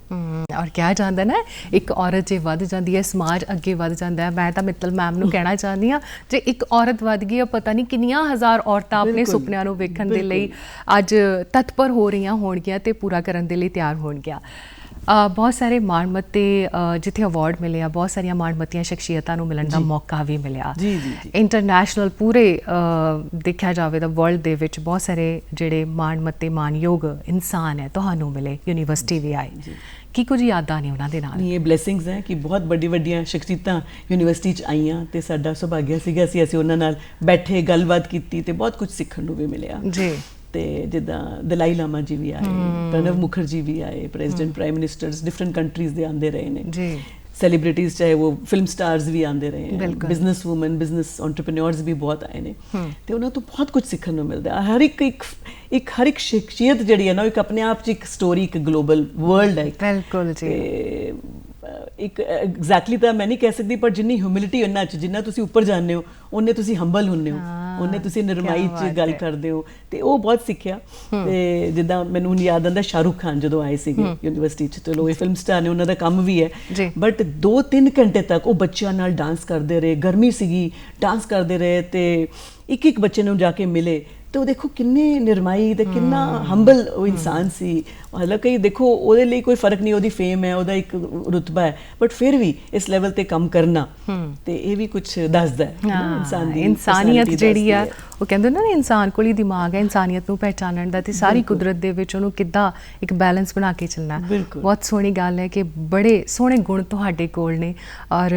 ਔਰ ਕਿਹਾ ਜਾਂਦਾ ਨਾ ਇੱਕ ਔਰਤ ਜੇ ਵੱਧ ਜਾਂਦੀ ਹੈ ਸਮਾਜ ਅੱਗੇ ਵੱਧ ਜਾਂਦਾ ਹੈ। ਮੈਂ ਤਾਂ ਮਿੱਤਲ ਮੈਮ ਨੂੰ ਕਹਿਣਾ ਚਾਹੁੰਦੀ ਹਾਂ ਜੇ ਇੱਕ ਔਰਤ ਵੱਧ ਗਈ ਹੈ ਪਤਾ ਨਹੀਂ ਕਿੰਨੀਆਂ ਹਜ਼ਾਰ ਔਰਤਾਂ ਆਪਣੇ ਸੁਪਨਿਆਂ ਨੂੰ ਵੇਖਣ ਦੇ। ਲਈ ਅੱਜ ਤਤਪਰ ਹੋ ਰਹੀਆਂ ਹੋਣਗੀਆਂ ਤੇ ਪੂਰਾ ਕਰਨ ਦੇ ਲਈ ਤਿਆਰ ਹੋਣਗੀਆਂ। ਬਹੁਤ ਸਾਰੇ ਮਾਣਮੱਤੇ ਜਿੱਥੇ ਅਵਾਰਡ ਮਿਲੇ ਆ ਬਹੁਤ ਸਾਰੀਆਂ ਮਾਣਮੱਤੀਆਂ ਸ਼ਖਸੀਅਤਾਂ ਨੂੰ ਮਿਲਣ ਦਾ ਮੌਕਾ ਵੀ ਮਿਲਿਆ। ਜੀ, ਜੀ। ਇੰਟਰਨੈਸ਼ਨਲ ਪੂਰੇ ਦੇਖਿਆ ਜਾਵੇ ਤਾਂ ਵਰਲਡ ਦੇ ਵਿੱਚ ਬਹੁਤ ਸਾਰੇ ਜਿਹੜੇ ਮਾਣਮੱਤੇ ਮਾਨਯੋਗ ਇਨਸਾਨ ਹੈ ਤੁਹਾਨੂੰ ਮਿਲੇ ਯੂਨੀਵਰਸਿਟੀ ਵੀ ਆਏ ਕੀ ਕੁਝ ਯਾਦਾਂ ਨੇ ਉਹਨਾਂ ਦੇ ਨਾਲ? ਨਹੀਂ ਇਹ ਬਲੇਸਿੰਗਸ ਹੈ ਕਿ ਬਹੁਤ ਵੱਡੀ ਵੱਡੀਆਂ ਸ਼ਖਸੀਅਤਾਂ ਯੂਨੀਵਰਸਿਟੀ ਚ ਆਈਆਂ ਤੇ ਸਾਡਾ ਸੁਭਾਗਿਆ ਸੀਗਾ ਅਸੀਂ ਅਸੀਂ ਉਹਨਾਂ ਨਾਲ ਬੈਠੇ ਗੱਲਬਾਤ ਕੀਤੀ ਤੇ ਬਹੁਤ ਕੁਝ ਸਿੱਖਣ ਨੂੰ ਵੀ ਮਿਲਿਆ। ਜੀ। ਤੇ ਜਿੱਦਾਂ ਦਲਾਈ ਲਾਮਾ ਜੀ ਵੀ ਆਏ ਪ੍ਰਣਵ ਮੁਖਰਜੀ ਵੀ ਆਏ president prime ministers different countries ਦੇ ਆਂਦੇ ਰਹੇ ਨੇ। ਜੀ। ਸੈਲੀਬ੍ਰਿਟੀਜ਼ ਚਾਹੇ ਉਹ ਫਿਲਮ ਸਟਾਰਸ ਵੀ ਆਂਦੇ ਰਹੇ। ਬਿਜ਼ਨਸ ਵੂਮਨ ਬਿਜ਼ਨਸ ਐਂਟਰਪ੍ਰੀਨਿਓਰਸ ਵੀ ਬਹੁਤ ਆਏ ਨੇ ਤੇ ਉਹਨਾਂ ਤੋਂ ਬਹੁਤ ਕੁਝ ਸਿੱਖਣ ਨੂੰ ਮਿਲਦਾ ਹਰ ਇੱਕ ਇੱਕ ਇੱਕ ਹਰ ਇੱਕ ਸ਼ਖਸੀਅਤ ਜਿਹੜੀ ਹੈ ਨਾ ਇੱਕ ਆਪਣੇ ਆਪ ਚ ਇੱਕ ਸਟੋਰੀ ਇੱਕ ਗਲੋਬਲ ਵਰਲਡ ਹੈ। ਬਿਲਕੁਲ ਜੀ ਇੱਕ ਐਗਜ਼ੈਕਟਲੀ ਤਾਂ ਮੈਂ ਨਹੀਂ ਕਹਿ ਸਕਦੀ ਪਰ ਜਿੰਨੀ ਹਿਊਮਿਲਿਟੀ ਉਹਨਾਂ ਚ ਜਿੰਨਾ ਤੁਸੀਂ ਉੱਪਰ ਜਾਂਦੇ ਹੋ ਉਹਨੇ ਤੁਸੀਂ ਹੰਬਲ ਹੁੰਦੇ ਹੋ ਉਹਨੇ ਤੁਸੀਂ ਨਰਮਾਈ ਚ ਗੱਲ। ਕਰਦੇ ਹੋ। ਤੇ ਉਹ ਬਹੁਤ ਸਿੱਖਿਆ। ਤੇ ਜਿੱਦਾਂ ਮੈਨੂੰ ਹੁਣ ਯਾਦ ਆਉਂਦਾ ਸ਼ਾਹਰੁਖ ਖਾਨ ਜਦੋਂ ਆਏ ਸੀਗੇ ਯੂਨੀਵਰਸਿਟੀ ਚ। ਚਲੋ ਇਹ ਫਿਲਮ ਸਟਾਰ ਨੇ ਉਹਨਾਂ ਦਾ ਕੰਮ ਵੀ ਹੈ। ਬਟ 2-3 ਘੰਟੇ ਤੱਕ ਉਹ ਬੱਚਿਆਂ ਨਾਲ ਡਾਂਸ ਕਰਦੇ ਰਹੇ। ਗਰਮੀ ਸੀਗੀ ਡਾਂਸ ਕਰਦੇ ਰਹੇ ਤੇ ਇੱਕ ਇੱਕ ਬੱਚੇ ਨੂੰ ਜਾ ਕੇ ਮਿਲੇ। ਤੇ ਉਹ ਦੇਖੋ ਕਿੰਨੇ ਨਿਰਮਾਈ ਤੇ ਕਿੰਨਾ ਹੰਬਲ ਉਹ ਇਨਸਾਨ ਸੀ। ਹਾਲਾਂਕਿ ਦੇਖੋ ਉਹਦੇ ਲਈ ਕੋਈ ਫ਼ਰਕ ਨਹੀਂ ਉਹਦੀ ਫੇਮ ਹੈ ਉਹਦਾ ਇੱਕ ਰੁਤਬਾ ਹੈ। ਬਟ ਫਿਰ ਵੀ ਇਸ ਲੈਵਲ ਤੇ ਕੰਮ ਕਰਨਾ ਤੇ ਇਹ ਵੀ ਕੁਝ ਦੱਸਦਾ ਹੈ। ਇਨਸਾਨ ਦੀ ਇਨਸਾਨੀਅਤ ਜਿਹੜੀ ਆ। ਉਹ ਕਹਿੰਦੇ ਨੇ ਨਾ ਇਨਸਾਨ ਕੋਲ ਹੀ ਦਿਮਾਗ ਹੈ ਇਨਸਾਨੀਅਤ ਨੂੰ ਪਹਿਚਾਨਣ ਦਾ ਤੇ ਸਾਰੀ ਕੁਦਰਤ ਦੇ ਵਿੱਚ ਉਹਨੂੰ ਕਿੱਦਾਂ ਇੱਕ ਬੈਲੈਂਸ ਬਣਾ ਕੇ ਚੱਲਣਾ। ਬਹੁਤ ਸੋਹਣੀ ਗੱਲ ਹੈ ਕਿ ਬੜੇ ਸੋਹਣੇ ਗੁਣ ਤੁਹਾਡੇ ਕੋਲ ਨੇ ਔਰ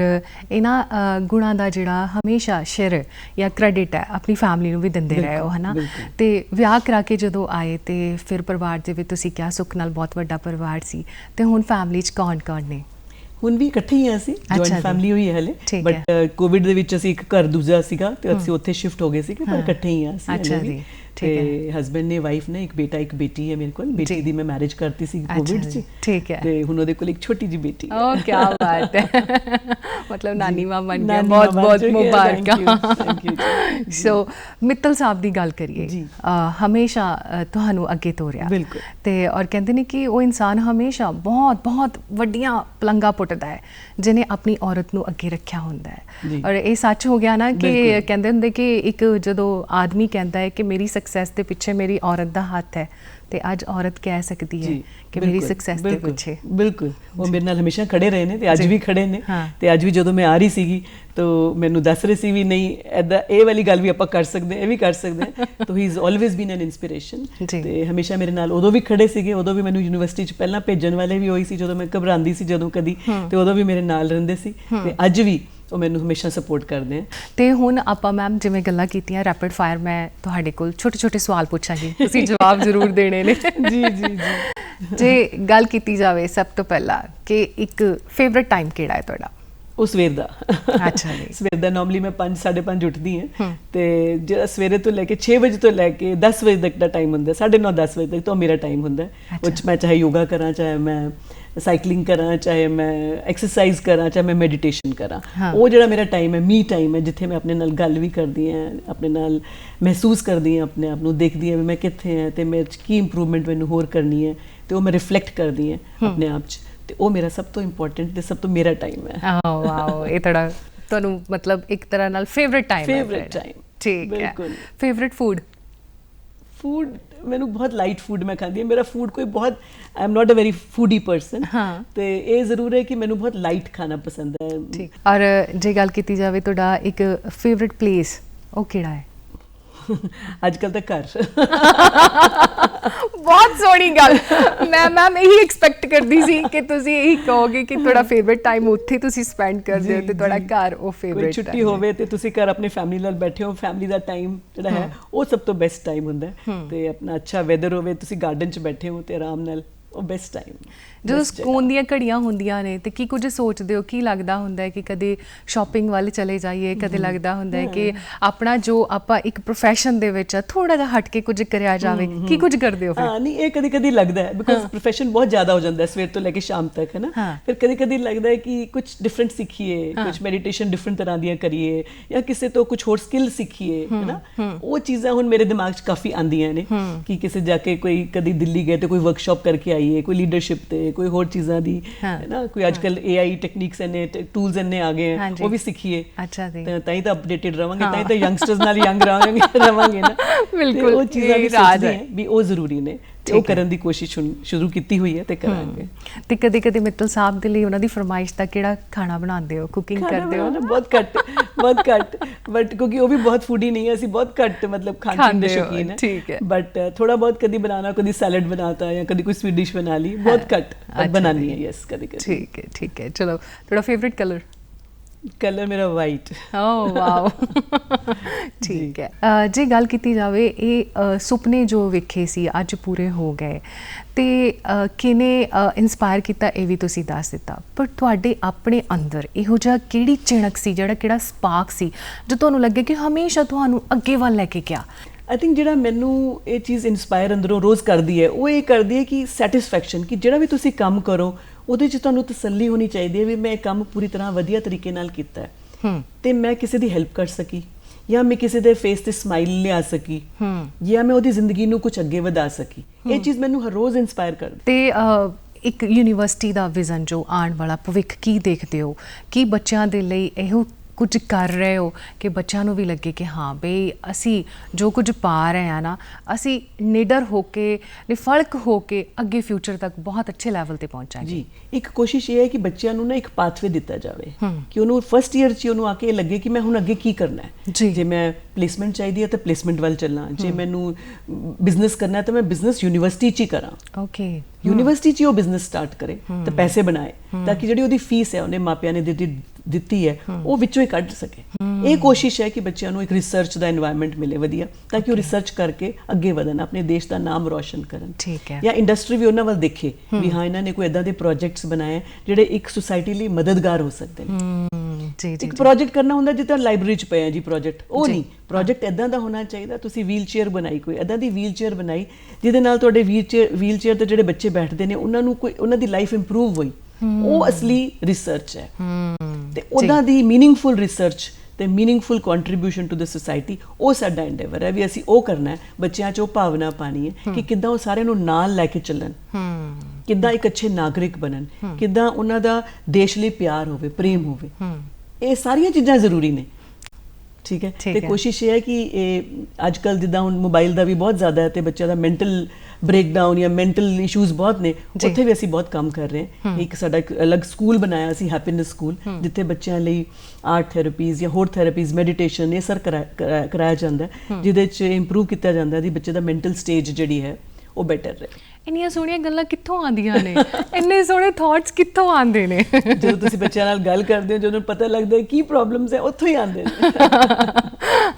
ਇਹਨਾਂ ਗੁਣਾਂ ਦਾ ਜਿਹੜਾ ਹਮੇਸ਼ਾ ਸ਼ੇਰ ਜਾਂ ਕ੍ਰੈਡਿਟ ਹੈ ਆਪਣੀ ਫੈਮਿਲੀ ਨੂੰ ਵੀ ਦਿੰਦੇ ਰਹੇ ਹੋ ਹਨਾ। ਤੇ ਵਿਆਹ ਕਰਾ ਕੇ ਜਦੋਂ ਆਏ ਤੇ ਫਿਰ ਪਰਿਵਾਰ ਦੇ ਵਿੱਚ ਤੁਸੀਂ ਕਿਹਾ ਸੁੱਖ ਨਾਲ ਬਹੁਤ ਵੱਡਾ ਪਰਿਵਾਰ ਸੀ। ਤੇ ਹੁਣ ਫੈਮਿਲੀ 'ਚ ਕੌਣ ਕੌਣ ਨੇ? ਹੁਣ ਵੀ ਇਕੱਠੇ ਹੀ ਆ ਅਸੀਂ ਜੁਆਇੰਟ। ਫੈਮਿਲੀ ਹੋਈ ਹੈ ਹਲੇ ਬਟ ਕੋਵਿਡ ਦੇ ਵਿੱਚ ਅਸੀਂ ਇੱਕ ਘਰ ਦੂਜਾ ਸੀਗਾ ਤੇ ਅਸੀਂ ਉੱਥੇ ਸ਼ਿਫਟ ਹੋ ਗਏ ਸੀਗੇ ਪਰ ਹਾਂ। ਇਕੱਠੇ ਹੀ ਆ ਅਸੀਂ ਅੱਛਾ। ਜੀ। ਤੇ ਹਸਬੰਡ ਨੇ ਵਾਈਫ ਨੇ ਇੱਕ ਬੇਟਾ ਇੱਕ ਬੇਟੀ ਹੈ ਮੇਰੇ ਕੋਲ। ਬੇਟੀ। ਦੀ ਮੈਂ ਮੈਰਿਜ ਕਰਤੀ ਸੀ ਕੋਵਿਡ 'ਚ। ਠੀਕ ਹੈ। ਤੇ ਹੁਣ ਉਹਦੇ ਕੋਲ ਇੱਕ ਛੋਟੀ ਜੀ ਬੇਟੀ ਹੈ। ਓ ਕੀ ਬਾਤ ਹੈ। ਮਤਲਬ ਨਾਨੀ ਮਾਂ ਬਣ ਗਿਆ ਬਹੁਤ ਬਹੁਤ ਮੁਬਾਰਕਾਂ। ਸੋ ਮਿੱਤਲ ਸਾਹਿਬ ਦੀ ਗੱਲ ਕਰੀਏ। ਹਮੇਸ਼ਾ ਤੁਹਾਨੂੰ ਅੱਗੇ ਤੋਰਿਆ। ਤੇ ਔਰ ਕਹਿੰਦੇ ਨੇ ਕਿ ਉਹ ਇਨਸਾਨ ਹਮੇਸ਼ਾ ਬਹੁਤ ਬਹੁਤ ਵੱਡੀਆਂ ਪਲੰਗਾ ਪੁੱਟਦਾ ਹੈ ਜਿਨੇ ਆਪਣੀ ਔਰਤ ਨੂੰ ਅੱਗੇ ਰੱਖਿਆ ਹੁੰਦਾ ਹੈ। ਔਰ ਇਹ ਸੱਚ ਹੋ ਗਿਆ ਨਾ ਕਿ। ਕਹਿੰਦੇ ਹੁੰਦੇ ਕਿ ਇੱਕ ਜਦੋਂ ਆਦਮੀ ਕਹਿੰਦਾ ਹੈ ਕਿ ਮੇਰੀ ਸਕਸੈਸ ਦੇ ਪਿੱਛੇ ਮੇਰੀ ਔਰਤ ਦਾ ਹੱਥ ਹੈ ਤੇ ਅੱਜ ਔਰਤ ਕਹਿ ਸਕਦੀ ਹੈ ਕਿ ਮੇਰੀ ਸਕਸੈਸ ਦੇ ਪਿੱਛੇ ਬਿਲਕੁਲ ਉਹ ਮੇਰੇ ਨਾਲ ਹਮੇਸ਼ਾ ਖੜੇ ਰਹੇ ਨੇ ਤੇ ਅੱਜ। ਵੀ ਖੜੇ ਨੇ। ਤੇ ਅੱਜ ਵੀ ਜਦੋਂ ਮੈਂ ਆ ਰਹੀ ਸੀਗੀ ਤਾਂ ਮੈਨੂੰ ਦੱਸ ਰਹੇ ਸੀ ਵੀ ਨਹੀਂ ਐਦਾਂ ਇਹ ਵਾਲੀ ਗੱਲ ਵੀ ਆਪਾਂ ਕਰ ਸਕਦੇ ਹਾਂ ਇਹ ਵੀ ਕਰ ਸਕਦੇ ਹਾਂ ਤਾਂ he is always been an inspiration. ਤੇ ਹਮੇਸ਼ਾ ਮੇਰੇ ਨਾਲ ਉਦੋਂ ਵੀ ਖੜੇ ਸੀਗੇ ਉਦੋਂ ਵੀ ਮੈਨੂੰ ਯੂਨੀਵਰਸਿਟੀ ਚ ਪਹਿਲਾਂ ਭੇਜਣ ਵਾਲੇ ਵੀ ਹੋਈ ਸੀ ਜਦੋਂ ਮੈਂ ਘਬਰਾਉਂਦੀ ਸੀ ਜਦੋਂ ਕਦੀ ਤੇ ਉਦੋਂ ਵੀ ਮੇਰੇ ਨਾਲ ਰਹਿੰਦੇ ਸੀ ਤੇ ਅੱਜ ਵੀ ਉਹ ਮੈਨੂੰ ਹਮੇਸ਼ਾ ਸਪੋਰਟ ਕਰਦੇ ਆ। ਤੇ ਹੁਣ ਆਪਾਂ ਮੈਮ ਜਿਵੇਂ ਗੱਲਾਂ ਕੀਤੀਆਂ ਰੈਪਿਡ ਫਾਇਰ ਮੈਂ ਤੁਹਾਡੇ ਕੋਲ ਛੋਟੇ ਛੋਟੇ ਸਵਾਲ ਪੁੱਛਾਂਗੀ। ਤੁਸੀਂ ਜਵਾਬ ਜ਼ਰੂਰ ਦੇਣੇ ਨੇ। ਜੀ ਜੀ ਜੀ। ਜੇ ਗੱਲ ਕੀਤੀ ਜਾਵੇ ਸਭ ਤੋਂ ਪਹਿਲਾਂ ਕਿ ਇੱਕ ਫੇਵਰਿਟ ਟਾਈਮ ਕਿਹੜਾ ਹੈ ਤੁਹਾਡਾ? ਉਹ ਸਵੇਰ ਦਾ। ਅੱਛਾ ਜੀ। ਸਵੇਰ ਦਾ ਨਾਰਮਲੀ ਮੈਂ 5 5:30 ਉੱਠਦੀ ਹਾਂ। ਤੇ ਜਿਹੜਾ ਸਵੇਰੇ ਤੋਂ ਲੈ ਕੇ 6 ਵਜੇ ਤੋਂ ਲੈ ਕੇ 10 ਵਜੇ ਤੱਕ ਦਾ ਟਾਈਮ ਹੁੰਦਾ 9:30 10 ਵਜੇ ਤੱਕ ਤਾਂ ਮੇਰਾ ਟਾਈਮ ਹੁੰਦਾ। ਉਹ 'ਚ ਮੈਂ ਚਾਹੇ ਯੋਗਾ ਕਰਾਂ ਚਾਹੇ ਮੈਂ ਸਾਈਕਲਿੰਗ ਕਰਾਂ ਚਾਹੇ ਮੈਂ ਐਕਸਰਸਾਈਜ਼ ਕਰਾਂ ਚਾਹੇ ਮੈਂ ਮੈਡੀਟੇਸ਼ਨ ਕਰਾਂ। ਉਹ ਜਿਹੜਾ ਮੇਰਾ ਟਾਈਮ ਹੈ ਮੀ ਟਾਈਮ ਹੈ ਜਿੱਥੇ ਮੈਂ ਆਪਣੇ ਨਾਲ ਗੱਲ ਵੀ ਕਰਦੀ ਹਾਂ ਆਪਣੇ ਨਾਲ ਮਹਿਸੂਸ ਕਰਦੀ ਹਾਂ ਆਪਣੇ ਆਪ ਨੂੰ ਦੇਖਦੀ ਹਾਂ ਵੀ ਮੈਂ ਕਿੱਥੇ ਹਾਂ ਤੇ ਮੇਰੇ 'ਚ ਕੀ ਇੰਪਰੂਵਮੈਂਟ ਮੈਨੂੰ ਹੋਰ ਕਰਨੀ ਹੈ ਤੇ ਉਹ ਮੈਂ ਰਿਫਲੈਕਟ ਕਰਦੀ ਹਾਂ ਆਪਣੇ ਆਪ 'ਚ। ਤੇ ਉਹ ਮੇਰਾ ਸਭ ਤੋਂ ਇੰਪੋਰਟੈਂਟ ਤੇ ਸਭ ਤੋਂ ਮੇਰਾ ਟਾਈਮ ਹੈ। ਆਹ ਵਾਓ ਇਹ ਤੁਹਾਡਾ ਤੁਹਾਨੂੰ ਮਤਲਬ ਇੱਕ ਤਰ੍ਹਾਂ ਨਾਲ ਫੇਵਰਿਟ ਟਾਈਮ ਹੈ ਤੁਹਾਡਾ। time, ਠੀਕ ਹੈ। ਫੇਵਰਿਟ ਫੂਡ ਫੂਡ ਮੈਨੂੰ ਬਹੁਤ ਲਾਈਟ ਫੂਡ ਮੈਂ ਖਾਂਦੀ ਹਾਂ। ਮੇਰਾ ਫੂਡ ਕੋਈ ਬਹੁਤ I am not a very foodie person ਹਾਂ। ਤੇ ਇਹ ਜ਼ਰੂਰ ਹੈ ਕਿ ਮੈਨੂੰ ਬਹੁਤ ਲਾਈਟ ਖਾਣਾ ਪਸੰਦ ਹੈ। ਠੀਕ। ਔਰ ਜੇ ਗੱਲ ਕੀਤੀ ਜਾਵੇ ਤੁਹਾਡਾ ਇੱਕ ਫੇਵਰਿਟ ਪਲੇਸ ਉਹ ਕਿਹੜਾ ਹੈ? ਅੱਜ ਕੱਲ ਤਾਂ ਘਰ। ਬਹੁਤ ਸੋਹਣੀ ਗੱਲ। ਮੈਂ ਮੈਮ ਇਹੀ ਐਕਸਪੈਕਟ ਕਰਦੀ ਸੀ ਕਿ ਤੁਸੀਂ ਇਹੀ ਕਹੋਗੇ ਕਿ ਤੁਹਾਡਾ ਫੇਵਰਿਟ ਟਾਈਮ ਉੱਥੇ ਤੁਸੀਂ ਸਪੈਂਡ ਕਰਦੇ ਹੋ ਤੇ ਤੁਹਾਡਾ। ਘਰ ਉਹ ਕੋਈ ਫੇਵਰਿਟ ਛੁੱਟੀ ਹੋਵੇ ਤੇ ਤੁਸੀਂ ਘਰ ਆਪਣੀ ਫੈਮਿਲੀ ਨਾਲ ਬੈਠੇ ਹੋ ਫੈਮਿਲੀ ਦਾ ਟਾਈਮ ਜਿਹੜਾ ਹੈ ਉਹ ਸਭ ਤੋਂ ਬੈਸਟ ਟਾਈਮ ਹੁੰਦਾ ਤੇ ਆਪਣਾ ਅੱਛਾ ਵੈਦਰ ਹੋਵੇ ਤੁਸੀਂ ਗਾਰਡਨ 'ਚ ਬੈਠੇ ਹੋ ਤੇ ਆਰਾਮ ਨਾਲ ਉਹ ਬੈਸਟ ਟਾਈਮ ਜਦੋਂ ਸਕੂਨ ਦੀਆਂ ਘੜੀਆਂ ਹੁੰਦੀਆਂ ਨੇ ਤੇ ਕੀ ਕੁਝ ਸੋਚਦੇ ਹੋ? ਕੀ ਲੱਗਦਾ ਹੁੰਦਾ ਹੈ ਕਿ ਕਦੇ ਸ਼ਾਪਿੰਗ ਵੱਲ ਚਲੇ ਜਾਈਏ ਕਦੇ ਲੱਗਦਾ ਹੁੰਦਾ ਹੈ ਕਿ ਆਪਣਾ ਜੋ ਆਪਾਂ ਇੱਕ profession ਦੇ ਵਿੱਚ ਥੋੜਾ ਜਿਹਾ ਹਟ ਕੇ ਕੁਝ ਕਰਿਆ ਜਾਵੇ ਕੀ ਕੁਝ ਕਰਦੇ ਹੋ ਫਿਰ? ਹਾਂ ਨਹੀਂ ਇਹ ਕਦੀ ਕਦੀ ਲੱਗਦਾ ਹੈ ਬਿਕਾਜ਼ profession ਬਹੁਤ ਜ਼ਿਆਦਾ ਹੋ ਜਾਂਦਾ ਹੈ ਸਵੇਰ ਤੋਂ ਲੈ ਕੇ ਸ਼ਾਮ ਤੱਕ ਹੈ ਨਾ। ਫਿਰ ਕਦੀ ਕਦੀ ਲੱਗਦਾ ਹੈ ਕਿ ਕੁਝ ਡਿਫਰੈਂਟ ਸਿੱਖੀਏ ਕੁਝ ਮੈਡੀਟੇਸ਼ਨ ਡਿਫਰੈਂਟ ਤਰ੍ਹਾਂ ਦੀਆਂ ਕਰੀਏ ਜਾਂ ਕਿਸੇ ਤੋਂ ਕੁਝ ਹੋਰ ਸਕਿੱਲ ਸਿੱਖੀਏ ਹੈ ਨਾ? ਉਹ ਚੀਜ਼ਾਂ ਹੁਣ ਮੇਰੇ ਦਿਮਾਗ 'ਚ ਕਾਫੀ ਆਂਦੀਆਂ ਨੇ ਕਿ ਕਿਸੇ ਜਾ ਕੇ ਕੋਈ ਕਦੀ ਦਿੱਲੀ ਗਏ ਤੇ ਕੋਈ ਵਰਕਸ਼ਾਪ ਕਰਕੇ ਆਈਏ ਕੋਈ ਲੀਡਰਸ਼ਿਪ ਤੇ ਕੋਈ ਹੋਰ ਚੀਜ਼ਾਂ ਦੀ ਹਾਂ। ਹੈ ਨਾ ਕੋਈ ਅੱਜਕੱਲ AI ਟੈਕਨੀਕਸ ਨੇ ਟੂਲਸ ਇੰਨੇ ਆ ਗਏ ਹੈ ਹਾਂਜੀ। ਉਹ ਵੀ ਸਿੱਖੀਏ ਅੱਛਾ ਜੀ ਤਾਂ ਤਾਂ ਹੀ ਤਾਂ ਅਪਡੇਟਡ ਰਵਾਂਗੇ ਤਾਂ ਹੀ ਤਾਂ ਯੰਗਸਟਰਸ ਨਾਲ ਯੰਗ ਰਵਾਂਗੇ ਰਵਾਂਗੇ ਨਾ ਤੇ ਬਿਲਕੁਲ, ਉਹ ਚੀਜ਼ਾਂ ਇਹ ਵੀ ਰਾਜ ਸੋਚਦੇ ਹੈ। ਹਾਂ ਵੀ ਉਹ ਜ਼ਰੂਰੀ ਨੇ ਤੇ ਉਹ ਕਰਨ ਦੀ ਕੋਸ਼ਿਸ਼ ਸ਼ੁਰੂ ਕੀਤੀ ਹੋਈ ਹੈ ਤੇ ਕਰਾਂਗੇ। ਤੇ ਕਦੇ ਕਦੇ ਮਿੱਤਲ ਸਾਹਿਬ ਦੇ ਲਈ ਉਹਨਾਂ ਦੀ ਫਰਮਾਇਸ਼ ਦਾ ਕਿਹੜਾ ਖਾਣਾ ਬਣਾਉਂਦੇ ਹੋ? ਕੁਕਿੰਗ ਕਰਦੇ ਹੋ? ਬਣਾਉਣਾ ਬਹੁਤ ਘੱਟ ਬਹੁਤ ਘੱਟ। ਬਟ ਕਿਉਂਕਿ ਉਹ ਵੀ ਬਹੁਤ ਫੂਡੀ ਨਹੀਂ ਹੈ ਅਸੀਂ ਬਹੁਤ ਘੱਟ ਮਤਲਬ ਖਾਣ ਦੇ ਸ਼ੌਕੀਨ ਹੈ। ਠੀਕ ਹੈ। ਬਟ ਥੋੜਾ ਬਹੁਤ ਕਦੀ ਬਣਾਣਾ ਕਦੀ ਸੈਲਡ ਬਣਾਤਾ ਜਾਂ ਕਦੀ ਕੋਈ ਸਵੀਟ ਡਿਸ਼ ਬਣਾ ਲਈ। ਬਹੁਤ ਘੱਟ ਜੀ। ਹੈ ਯੈਸ ਕਦੀ ਕਦੀ। ਠੀਕ ਹੈ ਠੀਕ ਹੈ। ਚਲੋ ਤੁਹਾਡਾ ਫੇਵਰਿਟ ਕਲਰ ਕਲਰ ਮੇਰਾ ਵਾਈਟ ਓ ਵਾਓ। ਠੀਕ ਹੈ। ਜੇ ਗੱਲ ਕੀਤੀ ਜਾਵੇ ਇਹ ਸੁਪਨੇ ਜੋ ਵੇਖੇ ਸੀ ਅੱਜ ਪੂਰੇ ਹੋ ਗਏ ਤੇ ਕਿਨੇ ਇਨਸਪਾਇਰ ਕੀਤਾ ਇਹ ਵੀ ਤੁਸੀਂ ਦੱਸ ਦਿੱਤਾ। ਪਰ ਤੁਹਾਡੇ ਆਪਣੇ ਅੰਦਰ ਇਹੋ ਜਿਹਾ ਕਿਹੜੀ ਚਿਣਕ ਸੀ ਜਿਹੜਾ ਕਿਹੜਾ ਸਪਾਰਕ ਸੀ ਜੋ ਤੁਹਾਨੂੰ ਲੱਗੇ ਕਿ ਹਮੇਸ਼ਾ ਤੁਹਾਨੂੰ ਅੱਗੇ ਵੱਲ ਲੈ ਕੇ ਗਿਆ? ਆਈ ਥਿੰਕ ਜਿਹੜਾ ਮੈਨੂੰ ਇਹ ਚੀਜ਼ ਇਨਸਪਾਇਰ ਅੰਦਰੋਂ ਰੋਜ਼ ਕਰਦੀ ਹੈ ਉਹ ਇਹ ਕਰਦੀ ਹੈ ਕਿ ਸੈਟੀਸਫੈਕਸ਼ਨ ਕਿ ਜਿਹੜਾ ਵੀ ਤੁਸੀਂ ਕੰਮ ਕਰੋ ਉਹਦੇ 'ਚ ਤੁਹਾਨੂੰ ਤਸੱਲੀ ਹੋਣੀ ਚਾਹੀਦੀ ਹੈ ਵੀ ਮੈਂ ਇਹ ਕੰਮ ਪੂਰੀ ਤਰ੍ਹਾਂ ਵਧੀਆ ਤਰੀਕੇ ਨਾਲ ਕੀਤਾ ਹੈ। ਤੇ ਮੈਂ ਕਿਸੇ ਦੀ ਹੈਲਪ ਕਰ ਸਕੀ ਜਾਂ ਮੈਂ ਕਿਸੇ ਦੇ ਫੇਸ ਤੇ ਸਮਾਈਲ ਲਿਆ ਸਕੀ ਹੂੰ। ਜਾਂ ਮੈਂ ਉਹਦੀ ਜ਼ਿੰਦਗੀ ਨੂੰ ਕੁਝ ਅੱਗੇ ਵਧਾ ਸਕੀ। ਇਹ ਚੀਜ਼ ਮੈਨੂੰ ਹਰ ਰੋਜ਼ ਇਨਸਪਾਇਰ ਕਰਦੀ ਤੇ ਇੱਕ ਯੂਨੀਵਰਸਿਟੀ ਦਾ ਵਿਜ਼ਨ ਜੋ ਆਉਣ ਵਾਲਾ ਭਵਿੱਖ ਕੀ ਦੇਖਦੇ ਹੋ? ਕੀ ਬੱਚਿਆਂ ਦੇ ਲਈ ਇਹੋ ਕੁਝ ਕਰ ਰਹੇ ਹੋ ਕਿ ਬੱਚਿਆਂ ਨੂੰ ਵੀ ਲੱਗੇ ਕਿ ਹਾਂ ਬਈ ਅਸੀਂ ਜੋ ਕੁਝ ਪਾ ਰਹੇ ਆ ਨਾ ਅਸੀਂ ਨਿਡਰ ਹੋ ਕੇ ਨਿਫਲਕ ਹੋ ਕੇ ਅੱਗੇ ਫਿਊਚਰ ਤੱਕ ਬਹੁਤ ਅੱਛੇ ਲੈਵਲ ਤੇ ਪਹੁੰਚਾਂਗੇ। ਜੀ ਇੱਕ ਕੋਸ਼ਿਸ਼ ਇਹ ਹੈ ਕਿ ਬੱਚਿਆਂ ਨੂੰ ਨਾ ਇੱਕ ਪਾਥਵੇ ਦਿੱਤਾ ਜਾਵੇ ਕਿ ਉਹਨੂੰ ਫਰਸਟ ਇਅਰ 'ਚ ਉਹਨੂੰ ਆ ਕੇ ਲੱਗੇ ਕਿ ਮੈਂ ਹੁਣ ਅੱਗੇ ਕੀ ਕਰਨਾ ਹੈ। ਜੀ। ਮੈਂ ਪਲੇਸਮੈਂਟ ਚਾਹੀਦੀ ਹੈ ਤਾਂ ਪਲੇਸਮੈਂਟ ਵੱਲ ਚੱਲਾਂ ਜੇ ਮੈਨੂੰ ਬਿਜ਼ਨਸ ਕਰਨਾ ਹੈ ਤਾਂ ਮੈਂ ਬਿਜ਼ਨਸ ਯੂਨੀਵਰਸਿਟੀ 'ਚ ਹੀ ਕਰਾਂ। ਓਕੇ ਯੂਨੀਵਰਸਿਟੀ 'ਚ ਉਹ ਬਿਜ਼ਨਸ ਸਟਾਰਟ ਕਰੇ ਤੇ ਪੈਸੇ ਬਣਾਏ ਤਾਂ ਕਿ ਜਿਹੜੀ ਉਹਦੀ ਫੀਸ ਹੈ ਉਹਨੇ ਮਾਪਿਆਂ ਨੇ ਦਿੱਤੀ ਦਿੱਤੀ ਹੈ ਉਹ ਵਿੱਚੋਂ ਹੀ ਕੱਢ ਸਕੇ। ਇਹ ਕੋਸ਼ਿਸ਼ ਹੈ ਕਿ ਬੱਚਿਆਂ ਨੂੰ ਇੱਕ ਰਿਸਰਚ ਦਾ এনवायरमेंट ਮਿਲੇ ਵਧੀਆ ਤਾਂ ਕਿ ਉਹ ਰਿਸਰਚ ਕਰਕੇ ਅੱਗੇ ਵਧਣ ਆਪਣੇ ਦੇਸ਼ ਦਾ ਨਾਮ ਰੋਸ਼ਨ ਕਰਨ। ਠੀਕ ਹੈ। ਜਾਂ ਇੰਡਸਟਰੀ ਵੀ ਉਹਨਾਂ ਵੱਲ ਦੇਖੇ ਵੀ ਹਾਂ ਇਹਨਾਂ ਨੇ ਕੋਈ ਐਦਾਂ ਦੇ ਪ੍ਰੋਜੈਕਟਸ ਬਣਾਏ ਜਿਹੜੇ ਇੱਕ ਸੁਸਾਇਟੀ ਲਈ ਮਦਦਗਾਰ ਹੋ ਸਕਦੇ ਨੇ। ਜੀ ਇੱਕ ਪ੍ਰੋਜੈਕਟ ਕਰਨਾ ਹੁੰਦਾ ਜਿੱਦਾਂ ਲਾਇਬ੍ਰੇਰੀ ਚ ਪਿਆ ਜੀ ਪ੍ਰੋਜੈਕਟ ਉਹ ਨਹੀਂ। ਪ੍ਰੋਜੈਕਟ ਐਦਾਂ ਦਾ ਹੋਣਾ ਚਾਹੀਦਾ ਤੁਸੀਂ ਵੀਲਚੇਅਰ ਬਣਾਈ ਕੋਈ ਐਦਾਂ ਦੀ ਵੀਲਚੇਅਰ ਬਣਾਈ ਜਿਹਦੇ ਨਾਲ ਤੁਹਾਡੇ ਵੀਲ ਚੇਅਰ ਵੀਲ ਤੇ ਜਿਹੜੇ ਬੱਚੇ ਬੈਠਦੇ ਨੇ ਉਹਨਾਂ ਨੂੰ ਕੋਈ ਉਹਨਾਂ ਦੀ ਲਾਈਫ ਇੰਪਰੂਵ ਹੋਈ। ਉਹ ਅਸਲੀ ਰਿਸਰਚ ਹੈ। ਤੇ ਉਹਨਾਂ ਦੀ ਮੀਨਿੰਗਫੁਲ ਰਿਸਰਚ ਤੇ meaningful contribution to the society ਉਹ ਸਾਡਾ ਐਂਡੇਵਰ ਹੈ ਵੀ ਅਸੀਂ ਉਹ ਕਰਨਾ ਹੈ ਬੱਚਿਆਂ 'ਚ ਉਹ ਭਾਵਨਾ ਪਾਣੀ ਹੈ ਕਿ ਕਿੱਦਾਂ ਉਹ ਸਾਰਿਆਂ ਨੂੰ ਨਾਲ ਲੈ ਕੇ ਚੱਲਣ। ਕਿੱਦਾਂ ਇੱਕ ਅੱਛੇ ਨਾਗਰਿਕ ਬਣਨ। ਕਿੱਦਾਂ ਉਹਨਾਂ ਦਾ ਦੇਸ਼ ਲਈ ਪਿਆਰ ਹੋਵੇ ਪ੍ਰੇਮ ਹੋਵੇ। ਇਹ ਸਾਰੀਆਂ ਚੀਜ਼ਾਂ ਜ਼ਰੂਰੀ ਨੇ। ਠੀਕ ਹੈ? ਤੇ। ਕੋਸ਼ਿਸ਼ ਇਹ ਹੈ ਕਿ ਇਹ ਅੱਜ ਕੱਲ ਜਿੱਦਾਂ ਹੁਣ ਮੋਬਾਈਲ ਦਾ ਵੀ ਬਹੁਤ ਜ਼ਿਆਦਾ ਹੈ ਤੇ ਬੱਚਿਆਂ ਦਾ ਮੈਂਟਲ ਬ੍ਰੇਕਡਾਊਨ ਜਾਂ ਮੈਂਟਲ ਇਸ਼ੂਜ਼ ਬਹੁਤ ਨੇ। ਉੱਥੇ ਵੀ ਅਸੀਂ ਬਹੁਤ ਕੰਮ ਕਰ ਰਹੇ ਹਾਂ। ਇੱਕ ਸਾਡਾ ਇੱਕ ਅਲੱਗ ਸਕੂਲ ਬਣਾਇਆ ਸੀ ਹੈਪੀਨੈਸ ਸਕੂਲ ਜਿੱਥੇ ਬੱਚਿਆਂ ਲਈ ਆਰਟ ਥੈਰੇਪੀਜ਼ ਜਾਂ ਹੋਰ ਥੈਰੇਪੀਜ਼ ਮੈਡੀਟੇਸ਼ਨ ਇਹ ਸਰ ਕਰਾ- ਕਰਾ- ਕਰਾਇਆ ਜਾਂਦਾ ਜਿਹਦੇ 'ਚ ਇੰਪਰੂਵ ਕੀਤਾ ਜਾਂਦਾ ਹੈ ਦੀ ਬੱਚੇ ਦਾ ਮੈਂਟਲ ਸਟੇਜ ਜਿਹੜੀ ਹੈ ਉਹ ਬੈਟਰ ਰਹੇ। ਇੰਨੀਆਂ ਸੋਹਣੀਆਂ ਗੱਲਾਂ ਕਿੱਥੋਂ ਆਉਂਦੀਆਂ ਨੇ? ਇੰਨੇ ਸੋਹਣੇ ਥਾਟਸ ਕਿੱਥੋਂ ਆਉਂਦੇ ਨੇ? ਜਦੋਂ ਤੁਸੀਂ ਬੱਚਿਆਂ ਨਾਲ ਗੱਲ ਕਰਦੇ ਹੋ ਜਦੋਂ ਪਤਾ ਲੱਗਦਾ ਹੈ ਕੀ ਪ੍ਰੋਬਲਮਸ ਹੈ ਉੱਥੋਂ ਹੀ ਆਉਂਦੇ ਨੇ।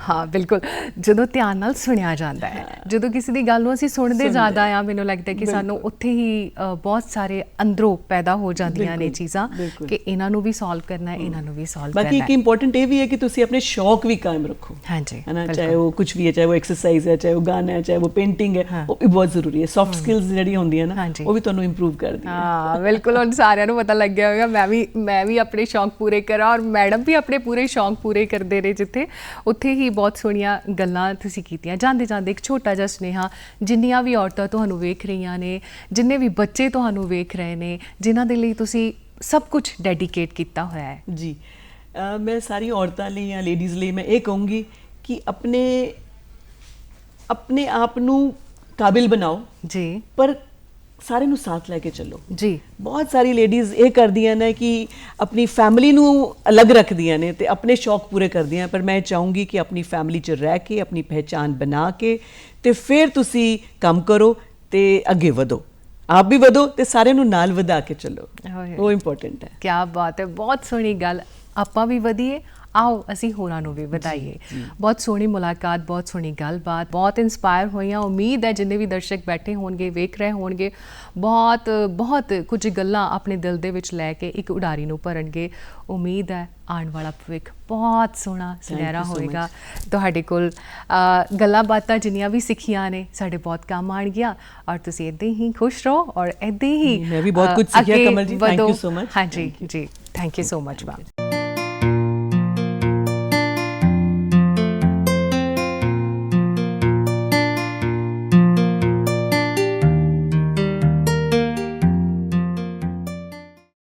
ਹਾਂ ਬਿਲਕੁਲ। ਜਦੋਂ ਧਿਆਨ ਨਾਲ ਸੁਣਿਆ ਜਾਂਦਾ ਹੈ। ਜਦੋਂ ਕਿਸੇ ਦੀ ਗੱਲ ਨੂੰ ਅਸੀਂ ਸੁਣਦੇ ਜ਼ਿਆਦਾ ਆ ਮੈਨੂੰ ਲੱਗਦਾ ਕਿ ਸਾਨੂੰ ਉੱਥੇ ਹੀ ਬਹੁਤ ਸਾਰੇ ਅੰਦਰੋਂ ਪੈਦਾ ਹੋ ਜਾਂਦੀਆਂ ਨੇ ਚੀਜ਼ਾਂ। ਕਿ ਇਹਨਾਂ ਨੂੰ ਵੀ ਸੋਲਵ ਕਰਨਾ ਹੈ ਇਹਨਾਂ ਨੂੰ ਵੀ ਸੋਲਵ ਬਾਕੀ ਕਰਨਾ ਇੱਕ ਹੈ। ਇੰਪੋਰਟੈਂਟ ਇਹ ਵੀ ਹੈ ਕਿ ਤੁਸੀਂ ਆਪਣੇ ਸ਼ੌਕ ਵੀ ਕਾਇਮ ਰੱਖੋ। ਹਾਂਜੀ ਹੈ ਨਾ ਬਿਲਕੁਲ। ਚਾਹੇ ਉਹ ਕੁਝ ਵੀ ਹੈ ਚਾਹੇ ਉਹ ਐਕਸਰਸਾਈਜ਼ ਹੈ ਚਾਹੇ ਉਹ ਗਾਣਾ ਹੈ ਚਾਹੇ ਉਹ ਪੇਂਟਿੰਗ ਹੈ ਹਾਂ। ਉਹ ਵੀ ਬਹੁਤ ਜ਼ਰੂਰੀ ਹੈ। ਸੌਫਟ ਸਕਿੱਲਸ ਜਿਹੜੀਆਂ ਹੁੰਦੀਆਂ ਨਾ। ਉਹ ਵੀ ਤੁਹਾਨੂੰ ਇੰਪਰੂਵ ਕਰਦੀਆਂ। ਹਾਂ ਬਿਲਕੁਲ ਹੁਣ ਸਾਰਿਆਂ ਨੂੰ ਪਤਾ ਲੱਗ ਗਿਆ ਹੋਵੇਗਾ ਮੈਂ ਵੀ ਮੈਂ ਵੀ ਆਪਣੇ ਸ਼ੌਂਕ ਪੂਰੇ ਕਰਾਂ ਔਰ ਮੈਡਮ ਵੀ ਆਪਣੇ ਪੂਰੇ ਸ਼ੌਂਕ ਪੂਰੇ ਕਰਦੇ ਨੇ ਜਿੱਥੇ। ਉੱਥੇ ਹੀ ਬਹੁਤ ਸੋਹਣੀਆਂ ਗੱਲਾਂ ਤੁਸੀਂ ਕੀਤੀਆਂ। ਜਾਂਦੇ ਜਾਂਦੇ ਇੱਕ ਛੋਟਾ ਜਿਹਾ ਸੁਨੇਹਾ ਜਿੰਨੀਆਂ ਵੀ ਔਰਤਾਂ ਤੁਹਾਨੂੰ ਵੇਖ ਰਹੀਆਂ ਨੇ ਜਿੰਨੇ ਵੀ ਬੱਚੇ ਤੁਹਾਨੂੰ ਵੇਖ ਰਹੇ ਨੇ ਜਿਨ੍ਹਾਂ ਦੇ ਲਈ ਤੁਸੀਂ ਸਭ ਕੁਝ ਡੈਡੀਕੇਟ ਕੀਤਾ ਹੋਇਆ ਹੈ। ਜੀ ਮੈਂ ਸਾਰੀ ਔਰਤਾਂ ਲਈ ਜਾਂ ਲੇਡੀਜ਼ ਲਈ ਮੈਂ ਇਹ ਕਹੂੰਗੀ ਕਿ ਆਪਣੇ ਆਪਣੇ ਆਪ ਨੂੰ ਕਾਬਿਲ ਬਣਾਓ। ਜੀ। ਪਰ ਸਾਰੇ ਨੂੰ ਸਾਥ ਲੈ ਕੇ ਚੱਲੋ। ਜੀ। ਬਹੁਤ ਸਾਰੀ ਲੇਡੀਜ਼ ਇਹ ਕਰਦੀਆਂ ਨੇ ਕਿ ਆਪਣੀ ਫੈਮਿਲੀ ਨੂੰ ਅਲੱਗ ਰੱਖਦੀਆਂ ਨੇ ਤੇ ਆਪਣੇ ਸ਼ੌਕ ਪੂਰੇ ਕਰਦੀਆਂ ਪਰ ਮੈਂ ਚਾਹੂੰਗੀ ਕਿ ਆਪਣੀ ਫੈਮਿਲੀ 'ਚ ਰਹਿ ਕੇ ਆਪਣੀ ਪਹਿਚਾਨ ਬਣਾ ਕੇ ਤੇ ਫਿਰ ਤੁਸੀਂ ਕੰਮ ਕਰੋ ਤੇ ਅੱਗੇ ਵਧੋ। ਆਪ ਵੀ ਵਧੋ ਤੇ ਸਾਰਿਆਂ ਨੂੰ ਨਾਲ ਵਧਾ ਕੇ ਚੱਲੋ। ਉਹ ਇੰਪੋਰਟੈਂਟ ਹੈ। ਕੀ ਬਾਤ ਹੈ ਬਹੁਤ ਸੋਹਣੀ ਗੱਲ। ਆਪਾਂ ਵੀ ਵਧੀਏ ਆਓ ਅਸੀਂ ਹੋਰਾਂ ਨੂੰ ਵੀ ਵਧਾਈਏ। ਬਹੁਤ ਸੋਹਣੀ ਮੁਲਾਕਾਤ ਬਹੁਤ ਸੋਹਣੀ ਗੱਲਬਾਤ ਬਹੁਤ ਇਨਸਪਾਇਰ ਹੋਈਆਂ। ਉਮੀਦ ਹੈ ਜਿੰਨੇ ਵੀ ਦਰਸ਼ਕ ਬੈਠੇ ਹੋਣਗੇ ਵੇਖ ਰਹੇ ਹੋਣਗੇ ਬਹੁਤ ਬਹੁਤ ਕੁਝ ਗੱਲਾਂ ਆਪਣੇ ਦਿਲ ਦੇ ਵਿੱਚ ਲੈ ਕੇ ਇੱਕ ਉਡਾਰੀ ਨੂੰ ਭਰਨਗੇ। ਉਮੀਦ ਹੈ ਆਉਣ ਵਾਲਾ ਭਵਿੱਖ ਬਹੁਤ ਸੋਹਣਾ ਸੁਨਹਿਰਾ ਹੋਏਗਾ। ਤੁਹਾਡੇ ਕੋਲ ਗੱਲਾਂ ਬਾਤਾਂ ਜਿੰਨੀਆਂ ਵੀ ਸਿੱਖੀਆਂ ਨੇ ਸਾਡੇ ਬਹੁਤ ਕੰਮ ਆਣਗੀਆਂ ਔਰ ਤੁਸੀਂ ਇਦਾਂ ਹੀ ਖੁਸ਼ ਰਹੋ ਔਰ ਇਦਾਂ ਹੀ ਮੈਂ ਵੀ ਬਹੁਤ ਕੁਝ ਸਿੱਖਿਆ, ਕਮਲ ਜੀ। You ਵਧੋ। so much. ਹਾਂਜੀ ਜੀ। Thank you so much ma'am